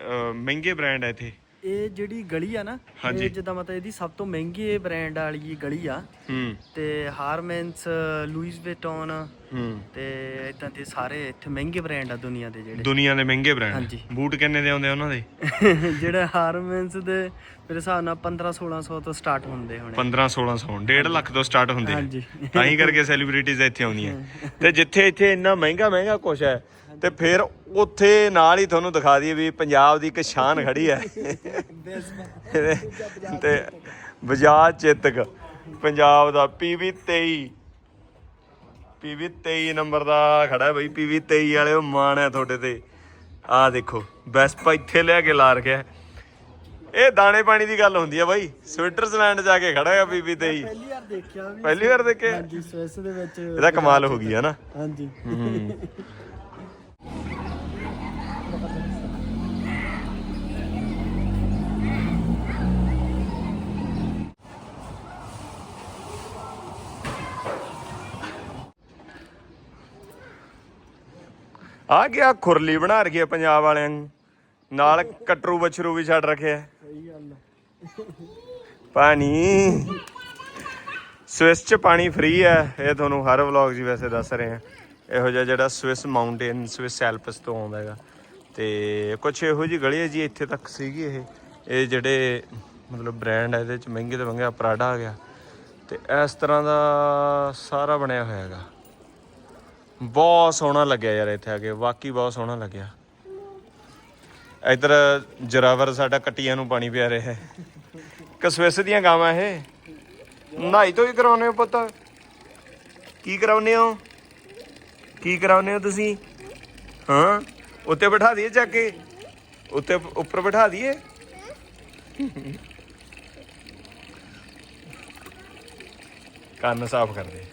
ਅਹ ਮਹਿੰਗੇ ਬ੍ਰਾਂਡ ਆ ਇੱਥੇ? ਇਹ ਜਿਹੜੀ ਗਲੀ ਆ ਨਾ। ਇਹ ਜਿੱਦਾਂ ਮਤਲਬ ਇਹਦੀ ਸਭ ਤੋਂ ਮਹਿੰਗੀ ਬ੍ਰਾਂਡ ਵਾਲੀ ਗਲੀ ਆ। ਹੂੰ। ਤੇ ਹਾਰਮੈਂਸ ਲੂਈਸ ਵਿਟਨ ਹੂੰ। ਤੇ ਇਦਾਂ ਦੇ ਸਾਰੇ ਇੱਥੇ ਮਹਿੰਗੇ ਬ੍ਰਾਂਡ ਆ ਦੁਨੀਆ ਦੇ ਜਿਹੜੇ। ਦੁਨੀਆ ਦੇ ਮਹਿੰਗੇ ਬ੍ਰਾਂਡ ਹਾਂਜੀ। ਬੂਟ ਕਿੰਨੇ ਦੇ ਆਉਂਦੇ ਆ ਉਹਨਾਂ ਦੇ? ਜਿਹੜੇ ਹਾਰਮੈਂਸ ਦੇ ਮੇਰੇ ਹਿਸਾਬ ਨਾਲ 15 1600 ਤੋਂ ਸਟਾਰਟ ਹੁੰਦੇ ਹੋਣੇ। 15 1600 1.5 ਲੱਖ ਤੋਂ ਸਟਾਰਟ ਹੁੰਦੇ। ਆ ਹਾਂਜੀ। ਤਾਂ ਹੀ ਕਰਕੇ ਸੈਲੀਬ੍ਰਿਟੀਜ਼ ਇੱਥੇ ਆਉਂਦੀਆਂ। ਤੇ ਜਿੱਥੇ ਇੱਥੇ ਇੰਨਾ ਮਹਿੰਗਾ ਮਹਿੰਗਾ ਕੁਛ ਹੈ ਤੇ ਫਿਰ ਉੱਥੇ ਨਾਲ ਹੀ ਤੁਹਾਨੂੰ ਦਿਖਾ ਦਈਏ ਵੀ ਪੰਜਾਬ ਦੀ ਇੱਕ ਸ਼ਾਨ ਖੜੀ ਹੈ। ਤੇ ਬਜਾਜ ਚੇਤਕ ਪੰਜਾਬ ਦਾ PV 23 PV 23 ਨੰਬਰ ਦਾ ਖੜਾ ਹੈ ਬਈ PV 23 ਵਾਲੇ ਉਹ ਮਾਣ ਹੈ ਤੁਹਾਡੇ ਤੇ। ਆਹ ਦੇਖੋ ਵੈਸਪਾ ਇੱਥੇ ਲਿਆ ਕੇ ਲਾ ਰਖਿਆ ਇਹ ਦਾਣੇ ਪਾਣੀ ਦੀ ਗੱਲ ਹੁੰਦੀ ਆ ਬਾਈ ਸਵਿਟਜ਼ਰਲੈਂਡ ਜਾ ਕੇ ਖੜਾ ਹੈ PV 23 ਪਹਿਲੀ ਵਾਰ ਦੇਖਿਆ ਵੀ। ਪਹਿਲੀ ਵਾਰ ਦੇਖਿਆ? ਹਾਂਜੀ ਸਵਿਸ ਦੇ ਵਿੱਚ ਇਹਦਾ ਕਮਾਲ ਹੋ ਗਈ ਹੈ ਨਾ। ਹਾਂਜੀ। ਆ ਗਿਆ ਖੁਰਲੀ ਬਣਾ ਰਖੀ ਪੰਜਾਬ ਵਾਲਿਆਂ ਨੂੰ। ਨਾਲ ਕਟਰੂ ਬਛਰੂ ਵੀ ਛੱਡ ਰੱਖਿਆ ਸਹੀ ਗੱਲ ਪਾਣੀ। ਸਵਿਸ ਚ ਪਾਣੀ ਫ੍ਰੀ ਹੈ ਇਹ ਤੁਹਾਨੂੰ ਹਰ ਵਲੌਗ 'ਚ ਵੈਸੇ ਦੱਸ ਰਹੇ। ਆ ਇਹੋ ਜਿਹਾ ਜਿਹੜਾ ਸਵਿਸ ਮਾਊਂਟੇਨ, ਸਵਿਸ ਐਲਪਸ ਤੋਂ ਆਉਂਦਾ ਹੈਗਾ। ਤੇ ਕੁਝ ਇਹੋ ਜਿਹੀ ਗਲੀ ਹੈ ਜੀ ਇੱਥੇ ਤੱਕ ਸੀਗੀ ਇਹ। ਇਹ ਜਿਹੜੇ ਮਤਲਬ ਬ੍ਰਾਂਡ ਹੈ ਇਹਦੇ ਚ ਮਹਿੰਗੇ ਤੋਂ ਮਹਿੰਗਾ ਪ੍ਰਾਡਾ ਆ ਗਿਆ। ਤੇ ਇਸ ਤਰ੍ਹਾਂ ਦਾ ਸਾਰਾ ਬਣਿਆ ਹੋਇਆ ਹੈਗਾ। ਬਹੁਤ ਸੋਹਣਾ ਲੱਗਿਆ ਯਾਰ ਇੱਥੇ ਆ ਕੇ, ਵਾਕਈ ਬਹੁਤ ਸੋਹਣਾ ਲੱਗਿਆ। ਇਧਰ ਜਰਾਵਰ ਸਾਡਾ ਕੱਟੀਆਂ ਨੂੰ ਪਾਣੀ ਪਿਆ ਰਿਹਾ। ਹੈ ਕਸਵਿਸ ਦੀਆਂ ਗਾਵਾਂ ਇਹ। ਨਹਾਈ ਤੋਂ ਹੀ ਕਰਾਉਨੇ ਹੋ ਪੁੱਤ। ਕੀ ਕਰਾਉਨੇ ਹੋ? ਕੀ ਕਰਾਉਨੇ ਹੋ ਤੁਸੀਂ? ਹਾਂ? ਉੱਤੇ ਬਿਠਾ ਦਈਏ ਚੱਕ ਕੇ? ਉੱਤੇ ਉੱਪਰ ਬਿਠਾ ਦਈਏ? ਕੰਨ ਸਾਫ਼ ਕਰ ਦੇ।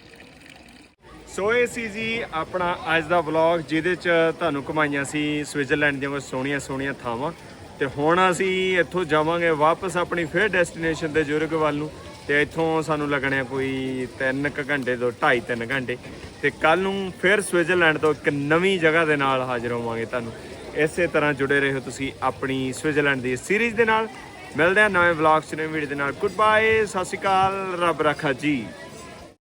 ਸੋ ਇਹ ਸੀ ਜੀ ਆਪਣਾ ਅੱਜ ਦਾ ਵਲੌਗ ਜਿਹਦੇ ਚ ਤੁਹਾਨੂੰ ਘੁਮਾਈਆਂ ਸੀ ਸਵਿਟਜ਼ਰਲੈਂਡ ਦੀਆਂ ਕੁਝ ਸੋਹਣੀਆਂ ਸੋਹਣੀਆਂ ਥਾਵਾਂ। ਤੇ ਹੁਣ ਅਸੀਂ ਇੱਥੋਂ ਜਾਵਾਂਗੇ ਵਾਪਸ ਆਪਣੀ ਫਿਰ ਡੈਸਟੀਨੇਸ਼ਨ ਤੇ ਜੁਰਗ ਵੱਲ ਨੂੰ। ਤੇ ਇੱਥੋਂ ਸਾਨੂੰ ਲੱਗਣੇ ਆ ਕੋਈ 3 ਘੰਟੇ ਤੋਂ 2.5 3 ਘੰਟੇ। ਤੇ ਕੱਲ ਨੂੰ ਫਿਰ ਸਵਿਟਜ਼ਰਲੈਂਡ ਤੋਂ ਇੱਕ ਨਵੀਂ ਜਗ੍ਹਾ ਦੇ ਨਾਲ ਹਾਜ਼ਰ ਹੋਵਾਂਗੇ ਤੁਹਾਨੂੰ। ਇਸੇ ਤਰ੍ਹਾਂ ਜੁੜੇ ਰਹੋ ਤੁਸੀਂ ਆਪਣੀ ਸਵਿਟਜ਼ਰਲੈਂਡ ਦੀ ਸੀਰੀਜ਼ ਦੇ ਨਾਲ। ਮਿਲਦੇ ਹਾਂ ਨਵੇਂ ਵਲੌਗ ਚ, ਨਵੇਂ ਵੀਡੀਓ ਦੇ ਨਾਲ। ਗੁੱਡ ਬਾਏ ਸਤਿ ਸ਼੍ਰੀ ਅਕਾਲ, ਰੱਬ ਰੱਖਾ ਜੀ।